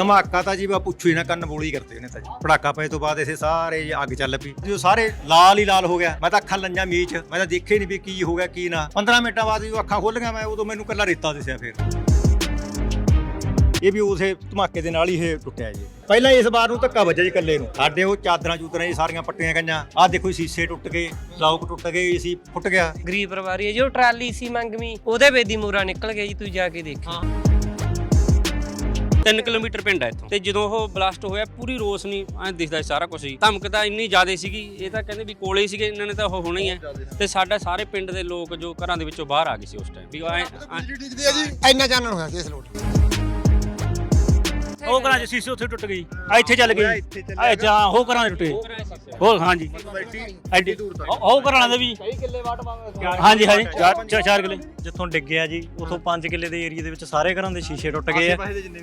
ਧਮਾਕਾ ਤਾਂ ਜੀ ਬਾ ਪੁੱਛੋ ਹੀ ਨਾ ਕੰਨ ਬੋਲੀ ਕਰਦੇ ਨੇ ਤਾਂ ਜੀ। ਪੜਾਕਾ ਪਏ ਤੋਂ ਬਾਅਦ ਇਸੇ ਸਾਰੇ ਜੀ ਅੱਗ ਚੱਲ ਪਈ। ਜੋ ਸਾਰੇ ਲਾਲ ਹੀ ਲਾਲ ਹੋ ਗਿਆ। ਮੈਂ ਤਾਂ ਅੱਖਾਂ ਲੰਜਾਂ ਮੀਚ ਮੈਂ ਤਾਂ ਦੇਖੇ ਨਹੀਂ ਵੀ ਕੀ ਹੋ ਗਿਆ ਕੀ ਨਾ। 15 ਮਿੰਟਾਂ ਬਾਅਦ ਜੋ ਅੱਖਾਂ ਖੁੱਲੀਆਂ ਮੈਂ ਉਦੋਂ ਮੈਨੂੰ ਕੱਲਾ ਰੇਤਾ ਦਿਸਿਆ ਫਿਰ। ਇਹ ਵੀ ਉਸੇ ਧਮਾਕੇ ਦੇ ਨਾਲ ਹੀ ਇਹ ਟੁੱਟਿਆ ਜੀ। ਪਹਿਲਾਂ ਇਸ ਵਾਰ ਨੂੰ ਧੱਕਾ ਵੱਜਿਆ ਜੀ ਕੱਲੇ ਨੂੰ। ਸਾਡੇ ਉਹ ਚਾਦਰਾਂ ਚੂਦਰਾਂ ਜੀ ਸਾਰੀਆਂ ਪੱਟੀਆਂ ਗਈਆਂ। ਆਹ ਦੇਖੋ ਸ਼ੀਸ਼ੇ ਟੁੱਟ ਗਏ ਲੌਕ ਟੁੱਟ ਗਏ ਏਸੀ ਫੁੱਟ ਗਿਆ। ਗਰੀਬ ਪਰਿਵਾਰੀ ਹੈ ਜੋ ਟਰਾਲੀ ਸੀ ਮੰਗਵੀ ਉਹਦੇ ਵੇਦੀ ਮੂਰਾ ਨਿਕਲ ਗਿਆ ਜੀ ਤੂੰ ਜਾ ਕੇ ਦੇਖ 3 ਕਿਲੋਮੀਟਰ ਪਿੰਡ ਹੈ ਇੱਥੋਂ। ਤੇ ਜਦੋਂ ਉਹ ਬਲਾਸਟ ਹੋਇਆ ਪੂਰੀ ਰੋਸ਼ਨੀ ਐਂ ਦਿਖਦਾ ਸੀ ਸਾਰਾ ਕੁਝ ਹੀ ਧਮਕ ਤਾਂ ਇੰਨੀ ਜ਼ਿਆਦਾ ਸੀਗੀ ਇਹ ਤਾਂ ਕਹਿੰਦੇ ਵੀ ਕੋਲੇ ਹੀ ਸੀਗੇ ਇਹਨਾਂ ਨੇ ਤਾਂ ਉਹ ਹੋਣਾ ਹੀ ਹੈ। ਤੇ ਸਾਡਾ ਸਾਰੇ ਪਿੰਡ ਦੇ ਲੋਕ ਜੋ ਘਰਾਂ ਦੇ ਵਿੱਚੋਂ ਬਾਹਰ ਆ ਗਏ ਸੀ ਉਸ ਟਾਈਮ ਵੀ ਐਂ- ਐਂ- ਇੰਨਾ ਚਾਨਣ ਹੋਇਆ ਸੀ ਇਸ ਲੋਟ। ਉਹ ਘਰਾਂ 'ਚ ਸ਼ੀਸ਼ੇ ਉੱਥੇ ਟੁੱਟ ਗਈ। ਆ ਇੱਥੇ ਚੱਲ ਗਈ। ਆ ਜਾਂ ਉਹ ਘਰਾਂ ਦੇ ਟੁੱਟੇ। ਹੋਰ ਹਾਂਜੀ। ਐਡੀ ਉਹ ਉਹ ਘਰਾਂ ਦੇ ਵੀ। ਕਈ ਕਿੱਲੇ ਵਾਟ ਹਾਂਜੀ ਹਾਂਜੀ। ਚਾਰ ਚਾਰ- ਚਾਰ ਕਿੱਲੇ। ਜਿੱਥੋਂ ਡਿੱਗਿਆ ਜੀ ਉਥੋਂ 5 ਕਿੱਲੇ ਦੇ ਏਰੀਆ ਦੇ ਵਿੱਚ ਸਾਰੇ ਘਰਾਂ ਦੇ ਸ਼ੀਸ਼ੇ ਟੁੱਟ ਗਏ ਆ।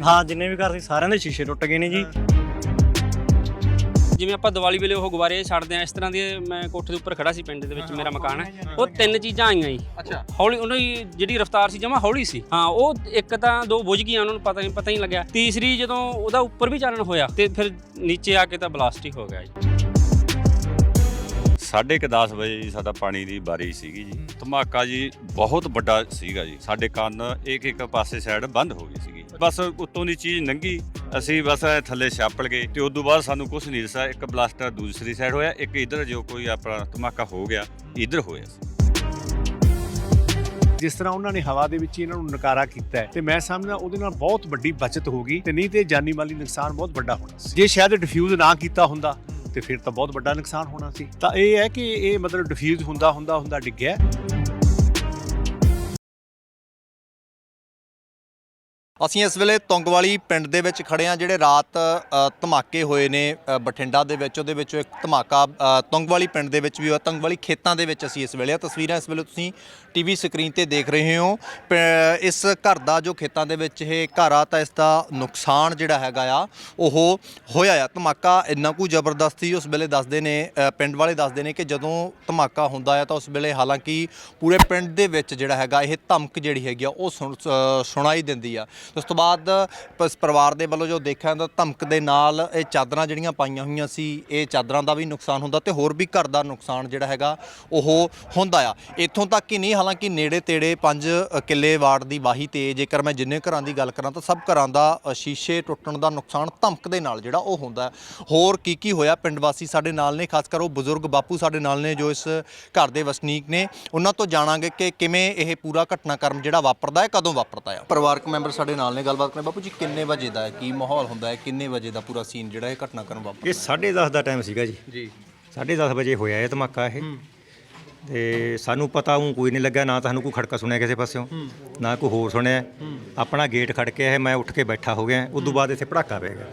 ਹਾਂ ਜਿੰਨੇ ਵੀ ਘਰ ਸੀ ਸਾਰਿਆਂ ਦੇ ਸ਼ੀਸ਼ੇ ਟੁੱਟ ਗਏ ਨੇ ਜੀ। ਜਿਵੇਂ ਆਪਾਂ ਦੀਵਾਲੀ ਵੇਲੇ ਉਹ ਗੁਬਾਰੇ ਛੱਡਦੇ ਆ ਇਸ ਤਰ੍ਹਾਂ ਦੀ ਮੈਂ ਕੋਠੇ ਦੇ ਉੱਪਰ ਖੜਾ ਸੀ ਪਿੰਡ ਦੇ ਵਿੱਚ ਮੇਰਾ ਮਕਾਨ ਹੈ। ਉਹ ਤਿੰਨ ਚੀਜ਼ਾਂ ਆਈਆਂ ਜੀ। ਅੱਛਾ। ਹੌਲੀ ਉਹਨਾਂ ਦੀ ਜਿਹੜੀ ਰਫ਼ਤਾਰ ਸੀ ਜਮਾ ਹੌਲੀ ਸੀ। ਹਾਂ ਉਹ ਇੱਕ ਤਾਂ ਦੋ ਬੁਝ ਗਈਆਂ ਉਹਨਾਂ ਨੂੰ ਪਤਾ ਨਹੀਂ ਪਤਾ ਹੀ ਲੱਗਿਆ। ਤੀਸਰੀ ਜਦੋਂ ਉਹਦਾ ਉੱਪਰ ਵੀ ਚਾਨਣ ਹੋਇਆ ਤੇ ਫਿਰ ਨੀਚੇ ਆ ਕੇ ਤਾਂ ਬਲਾਸਟ ਹੀ ਹੋ ਗਿਆ ਜੀ। ਸਾਢੇ ਕੁ 10 ਵਜੇ ਜੀ ਸਾਡਾ ਪਾਣੀ ਦੀ ਬਾਰੀ ਸੀਗੀ ਜੀ। ਧਮਾਕਾ ਜੀ ਬਹੁਤ ਵੱਡਾ ਸੀਗਾ ਜੀ। ਸਾਡੇ ਕੰਨ ਇੱਕ ਇੱਕ ਪਾਸੇ ਸਾਈਡ ਬੰਦ ਹੋ ਗਈ ਸੀਗੀ। ਬਸ ਉੱਤੋਂ ਦੀ ਚੀਜ਼ ਨੰਗੀ। ਅਸੀਂ ਬਸ ਐਂ ਥੱਲੇ ਛਾਪੜ ਗਏ ਤੇ ਤੋਂ ਬਾਅਦ ਸਾਨੂੰ ਕੁਝ ਨਹੀਂ ਦਿਸਿਆ। ਇੱਕ ਬਲਾਸਟਰ ਦੂਸਰੀ ਸਾਈਡ ਹੋਇਆ, ਇੱਕ ਇਧਰ ਜੋ ਕੋਈ ਆਪਣਾ ਧਮਾਕਾ ਹੋ ਗਿਆ, ਇਧਰ ਹੋਇਆ ਸੀ। ਜਿਸ ਤਰ੍ਹਾਂ ਉਹਨਾਂ ਨੇ ਹਵਾ ਦੇ ਵਿੱਚ ਹੀ ਇਹਨਾਂ ਨੂੰ ਨਕਾਰਾ ਕੀਤਾ ਹੈ ਤੇ ਮੈਂ ਸਮਝਦਾ ਉਹਦੇ ਨਾਲ ਬਹੁਤ ਵੱਡੀ ਬਚਤ ਗਈ ਤੇ ਨਹੀਂ ਤੇ ਜਾਨੀ ਮਾਲੀ ਨੁਕਸਾਨ ਬਹੁਤ ਵੱਡਾ ਹੋਣਾ ਸੀ। ਜੇ ਸ਼ਾਇਦ ਡਿਫਿਊਜ਼ ਨਾ ਕੀਤਾ ਹੁੰਦਾ, ਤੇ ਫਿਰ ਤਾਂ ਬਹੁਤ ਵੱਡਾ ਨੁਕਸਾਨ ਹੋਣਾ ਸੀ। ਤਾਂ ਇਹ ਹੈ ਕਿ ਇਹ ਮਤਲਬ ਡਿਫਿਊਜ਼ ਹੁੰਦਾ ਹੁੰਦਾ ਹੁੰਦਾ ਡਿੱਗਿਆ। ਅਸੀਂ ਇਸ ਵੇਲੇ ਤੁੰਗਵਾਲੀ ਪਿੰਡ ਦੇ ਵਿੱਚ ਖੜੇ ਆ ਜਿਹੜੇ ਰਾਤ ਧਮਾਕੇ ਹੋਏ ਨੇ ਬਠਿੰਡਾ ਦੇ ਵਿੱਚ। ਉਹਦੇ ਵਿੱਚੋਂ ਇੱਕ ਧਮਾਕਾ ਅ, ਤੁੰਗਵਾਲੀ ਪਿੰਡ ਦੇ ਵਿੱਚ ਵੀ ਹੋਇਆ। ਤੁੰਗਵਾਲੀ ਖੇਤਾਂ ਦੇ ਵਿੱਚ ਅਸੀਂ ਇਸ ਵੇਲੇ ਆ ਤਸਵੀਰਾਂ ਇਸ ਵੇਲੇ ਤੁਸੀਂ ਟੀਵੀ ਸਕਰੀਨ ਤੇ ਦੇਖ ਰਹੇ ਹੋ। ਪ- ਇਸ ਘਰ ਦਾ ਜੋ ਖੇਤਾਂ ਦੇ ਵਿੱਚ ਇਹ ਘਰ ਆ ਤਾਂ ਇਸ ਦਾ ਨੁਕਸਾਨ ਜਿਹੜਾ ਹੈਗਾ ਆ ਉਹ ਹੋਇਆ ਆ। ਧਮਾਕਾ ਇੰਨਾ ਕੁ ਜ਼ਬਰਦਸਤੀ ਉਸ ਵੇਲੇ ਦੱਸਦੇ ਨੇ ਪਿੰਡ ਵਾਲੇ ਦੱਸਦੇ ਨੇ ਕਿ ਜਦੋਂ ਧਮਾਕਾ ਹੁੰਦਾ ਆ ਤਾਂ ਉਸ ਵੇਲੇ ਹਾਲਾਂਕਿ ਪੂਰੇ ਪਿੰਡ ਦੇ ਵਿੱਚ ਜਿਹੜਾ ਹੈਗਾ ਇਹ ਧਮਕ ਜਿਹੜੀ ਹੈਗੀ ਆ ਉਹ ਸੁਣ- ਅ, ਸੁਣਾਈ ਦਿੰਦੀ ਆ। ਉਸ ਤੋਂ ਬਾਅਦ ਪਸ ਪਰਿਵਾਰ ਦੇ ਵੱਲੋਂ ਜੋ ਦੇਖਿਆ ਜਾਂਦਾ ਧਮਕ ਦੇ ਨਾਲ ਇਹ ਚਾਦਰਾਂ ਜਿਹੜੀਆਂ ਪਾਈਆਂ ਹੋਈਆਂ ਸੀ ਇਹ ਚਾਦਰਾਂ ਦਾ ਵੀ ਨੁਕਸਾਨ ਹੁੰਦਾ ਤੇ ਹੋਰ ਵੀ ਘਰ ਦਾ ਨੁਕਸਾਨ ਜਿਹੜਾ ਹੈਗਾ ਉਹ ਹੁੰਦਾ ਆ। ਇੱਥੋਂ ਤੱਕ ਹੀ ਨਹੀਂ ਹਾਲਾਂਕਿ ਨੇੜੇ ਤੇੜੇ 5 ਕਿੱਲੇ ਵਾਰਡ ਦੀ ਵਾਹੀ ਤੇ ਜੇਕਰ ਮੈਂ ਜਿੰਨੇ ਘਰਾਂ ਦੀ ਗੱਲ ਕਰਾਂ ਤਾਂ ਸਭ ਘਰਾਂ ਦਾ ਅ, ਸ਼ੀਸ਼ੇ ਟੁੱਟਣ ਦਾ ਨੁਕਸਾਨ ਧਮਕ ਦੇ ਨਾਲ ਜਿਹੜਾ ਉਹ ਹੁੰਦਾ। ਹੈ। ਹੋਰ ਕੀ ਕੀ ਹੋਇਆ? ਪਿੰਡ ਵਾਸੀ ਸਾਡੇ ਨਾਲ ਨੇ ਖਾਸ ਕਰ ਉਹ ਬਜ਼ੁਰਗ ਬਾਪੂ ਸਾਡੇ ਨਾਲ ਨੇ ਜੋ ਇਸ ਘਰ ਦੇ ਵਸਨੀਕ ਨੇ ਉਹਨਾਂ ਤੋਂ ਜਾਣਾਂਗੇ ਕਿ ਕਿਵੇਂ ਇਹ ਪੂਰਾ ਘਟਨਾਕ੍ਰਮ ਜਿਹੜਾ ਵਾਪਰਦਾ ਹੈ ਕਦੋਂ ਵਾਪਰਦਾ ਹੈ ਪਰਿਵਾਰਕ ਮੈਂਬਰ ਸਾਡੇ ਨਾਲ ਨੇ ਗੱਲਬਾਤ ਕਰਦੇ ਬਾਪੂ ਜੀ ਕਿੰਨੇ ਵਜੇ ਦਾ ਹੈ? ਕੀ ਮਾਹੌਲ ਹੁੰਦਾ ਹੈ? ਕਿੰਨੇ ਵਜੇ ਦਾ ਪੂਰਾ ਸੀਨ ਜਿਹੜਾ ਇਹ ਘਟਨਾਕ੍ਰਮ ਵਾਪਰ? ਇਹ 10:30 ਦਾ ਟਾਈਮ ਸੀਗਾ ਜੀ। ਜੀ। 10:30 ਵਜੇ ਹੋਇਆ ਇਹ ਧਮਾਕਾ ਇਹ। ਤੇ ਸਾਨੂੰ ਪਤਾ ਉਹ ਕੋਈ ਨਹੀਂ ਲੱਗਾ ਨਾ ਤਾਂ ਸਾਨੂੰ ਕੋਈ ਖੜਕਾ ਸੁਣਿਆ ਕਿਸੇ ਪਾਸਿਓਂ ਨਾ ਕੋਈ ਹੋਰ ਸੁਣਿਆ। ਆਪਣਾ ਗੇਟ ਖੜਕਿਆ ਹੈ ਮੈਂ ਉੱਠ ਕੇ ਬੈਠਾ ਹੋ ਗਿਆ। ਉਦੋਂ ਬਾਅਦ ਇੱਥੇ ਪੜਾਕਾ ਪੈ ਗਿਆ।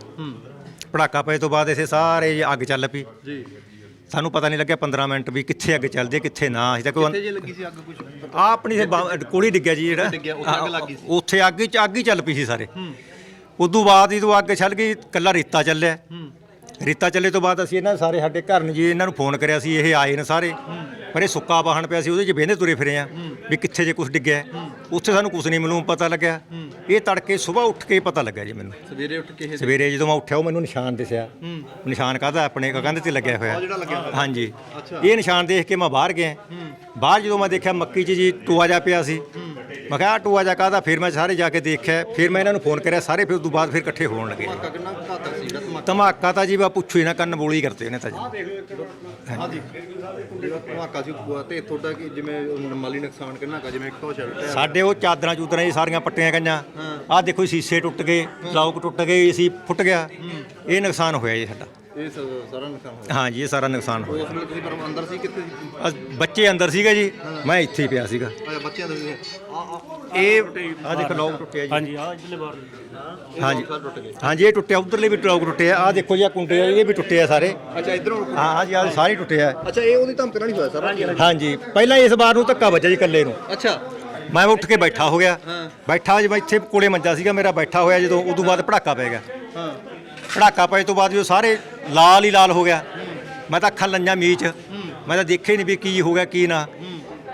ਪੜਾਕਾ ਪਏ ਤੋਂ ਬਾਅਦ ਇਸੇ ਸਾਰੇ ਅੱਗ ਚੱਲ ਪਈ। ਜੀ। ਸਾਨੂੰ ਪਤਾ ਨਹੀਂ ਲੱਗਿਆ 15 ਮਿੰਟ ਵੀ ਕਿੱਥੇ ਅੱਗ ਚੱਲ ਜੇ ਕਿੱਥੇ ਨਾ। ਅਸੀਂ ਤਾਂ ਕੋਈ ਜੇ ਲੱਗੀ ਸੀ ਅੱਗ ਕੁਝ ਆ ਆਪਣੀ ਕੋਲੀ ਡਿੱਗਿਆ ਜੀ ਜਿਹੜਾ। ਡਿੱਗਿਆ, ਉੱਥੇ ਅੱਗ ਲੱਗ ਗਈ ਸੀ। ਉੱਥੇ ਅੱਗ ਹੀ ਅੱਗ ਹੀ ਚੱਲ ਪਈ ਸੀ ਸਾਰੇ। ਉਦੋਂ ਬਾਅਦ ਜਦੋਂ ਅੱਗ ਚੱਲ ਗਈ ਕੱਲਾ ਰੇਤਾ ਚੱਲਿਆ। ਰੇਤਾ ਚੱਲੇ ਤੋਂ ਬਾਅਦ ਅਸੀਂ ਇਹਨਾਂ ਸਾਰੇ ਸਾਡੇ ਘਰ ਨੂੰ ਜੀ ਇਹਨਾਂ ਨੂੰ ਫੋਨ ਕਰਿਆ ਸੀ ਇਹ ਆਏ ਨੇ ਸਾਰੇ। ਪਰ ਇਹ ਸੁੱਕਾ ਵਾਹਣ ਪਿਆ ਸੀ ਉਹਦੇ 'ਚ ਵੇਂਦੇ ਤੁਰੇ ਫਿਰੇ ਆ ਵੀ ਕਿੱਥੇ ਜੇ ਕੁਝ ਡਿੱਗਿਆ। ਉੱਥੇ ਸਾਨੂੰ ਕੁਝ ਨਹੀਂ ਮਾਲੂਮ ਪਤਾ ਲੱਗਿਆ। ਇਹ ਤੜਕੇ ਸਵੇਰ ਉੱਠ ਕੇ ਪਤਾ ਲੱਗਾ ਜੀ ਮੈਨੂੰ। ਸਵੇਰੇ ਉੱਠ ਕੇ ਸਵੇਰੇ ਜਦੋਂ ਮੈਂ ਉੱਠਿਆ ਉਹ ਮੈਨੂੰ ਨਿਸ਼ਾਨ ਦਿਸਿਆ। ਨਿਸ਼ਾਨ ਕਾਹਦਾ? ਆਪਣੇ ਕੰਧ ਤੇ ਲੱਗਿਆ ਹੋਇਆ। ਹਾਂਜੀ। ਇਹ ਨਿਸ਼ਾਨ ਦੇਖ ਕੇ ਮੈਂ ਬਾਹਰ ਗਿਆ। ਬਾਹਰ ਜਦੋਂ ਮੈਂ ਦੇਖਿਆ ਮੱਕੀ 'ਚ ਜੀ ਟੂਆ ਜਾ ਪਿਆ ਸੀ। ਮੈਂ ਕਿਹਾ ਟੂਆ ਜਾ ਕਾਹਦਾ? ਫਿਰ ਮੈਂ ਸਾਰੇ ਜਾ ਕੇ ਦੇਖਿਆ। ਫਿਰ ਮੈਂ ਇਹਨਾਂ ਨੂੰ ਫੋਨ ਕਰਿਆ ਸਾਰੇ ਫਿਰ ਉਸ ਤੋਂ ਬਾਅਦ ਫਿਰ ਇਕੱਠੇ ਹੋਣ ਲੱਗੇ। ਧਮਾਕਾ ਤਾਂ ਜੀ ਬਾ ਪੁੱਛੋ ਹੀ ਨਾ ਕੰਨ ਬੋਲੀ ਕਰਦੇ ਨੇ ਤਾਂ ਜੀ। ਹਾਂਜੀ। ਧਮਾਕਾ ਸੀ ਪੂਰਾ ਤੇ ਤੁਹਾਡਾ ਕੀ ਜਿਵੇਂ ਮਾਲੀ ਨੁਕਸਾਨ ਕਿੰਨਾ ਕਾ ਜਿਵੇਂ ਇੱਕ ਤੋਂ ਛੱਡ ਸਾਡੇ ਉਹ ਚਾਦਰਾਂ ਚੂਦਰਾਂ ਜੀ ਸਾਰੀਆਂ ਪੱਟੀਆਂ ਗਈਆਂ। ਆਹ ਦੇਖੋ ਸ਼ੀਸ਼ੇ ਟੁੱਟ ਗਏ ਲੌਕ ਟੁੱਟ ਗਏ ਏਸੀ ਫੁੱਟ ਗਿਆ। ਇਹ ਨੁਕਸਾਨ ਹੋਇਆ ਜੀ ਸਾਡਾ। ਇਹ ਸਾਰਾ ਨੁਕਸਾਨ ਹੋਇਆ। ਹਾਂ ਜੀ ਇਹ ਸਾਰਾ ਨੁਕਸਾਨ ਹੋਇਆ। ਉਸ ਵੇਲੇ ਤੁਸੀਂ ਪਰ ਅੰਦਰ ਸੀ ਕਿੱਥੇ ਸੀ? ਅਹ ਬੱਚੇ ਅੰਦਰ ਸੀਗਾ ਜੀ ਮੈਂ ਇੱਥੇ ਹੀ ਪਿਆ ਸੀਗਾ। ਆ ਆ ਇਹ ਆਹ ਦੇਖੋ ਲੌਕ ਟੁੱਟਿਆ ਜੀ। ਹਾਂਜੀ ਆ ਇਧਰਲੇ ਬਾਹਰ ਹਾਂਜੀ। ਟੁੱਟ ਗਏ ਹਾਂਜੀ ਇਹ ਟੁੱਟਿਆ ਉਧਰਲੇ ਵੀ ਲੌਕ ਟੁੱਟੇ ਆ। ਦੇਖੋ ਜੀ ਆਹ ਕੁੰਡੇ ਆ ਇਹ ਵੀ ਟੁੱਟੇ ਆ ਸਾਰੇ। ਅੱਛਾ ਇਧਰੋਂ ਹਾਂ ਹਾਂ ਜੀ ਆਹ ਸਾਰੇ ਟੁੱਟੇ ਆ। ਅੱਛਾ ਇਹ ਉਹਦੀ ਧਮਕ ਨਾਲ ਹੀ ਹੋਇਆ ਸਾਰਾ। ਹਾਂਜੀ ਪਹਿਲਾਂ ਇਸ ਵਾਰ ਨੂੰ ਧੱਕਾ ਵੱਜਿਆ ਜੀ ਇਕੱਲੇ ਨੂੰ। ਅੱਛਾ। ਮੈਂ ਉੱਠ ਕੇ ਬੈਠਾ ਹੋ ਗਿਆ। ਬੈਠਾ ਜੀ ਮੈਂ ਇੱਥੇ ਕੋਲੇ ਮੰਜਾ ਸੀਗਾ ਮੇਰਾ ਬੈਠਾ ਹੋਇਆ ਜਦੋਂ ਉਦੋਂ ਬਾਅਦ ਪੜਾਕਾ ਪੈ ਗਿਆ। ਹਾਂ। ਪੜਾਕਾ ਪਏ ਤੋਂ ਬਾਅਦ ਜੋ ਸਾਰੇ ਲਾਲ ਹੀ ਲਾਲ ਹੋ ਗਿਆ। ਮੈਂ ਤਾਂ ਅੱਖਾਂ ਲੰਜਾਂ ਮੀਚ ਮੈਂ ਤਾਂ ਦੇਖੇ ਨਹੀਂ ਵੀ ਕੀ ਹੋ ਗਿਆ ਕੀ ਨਾ।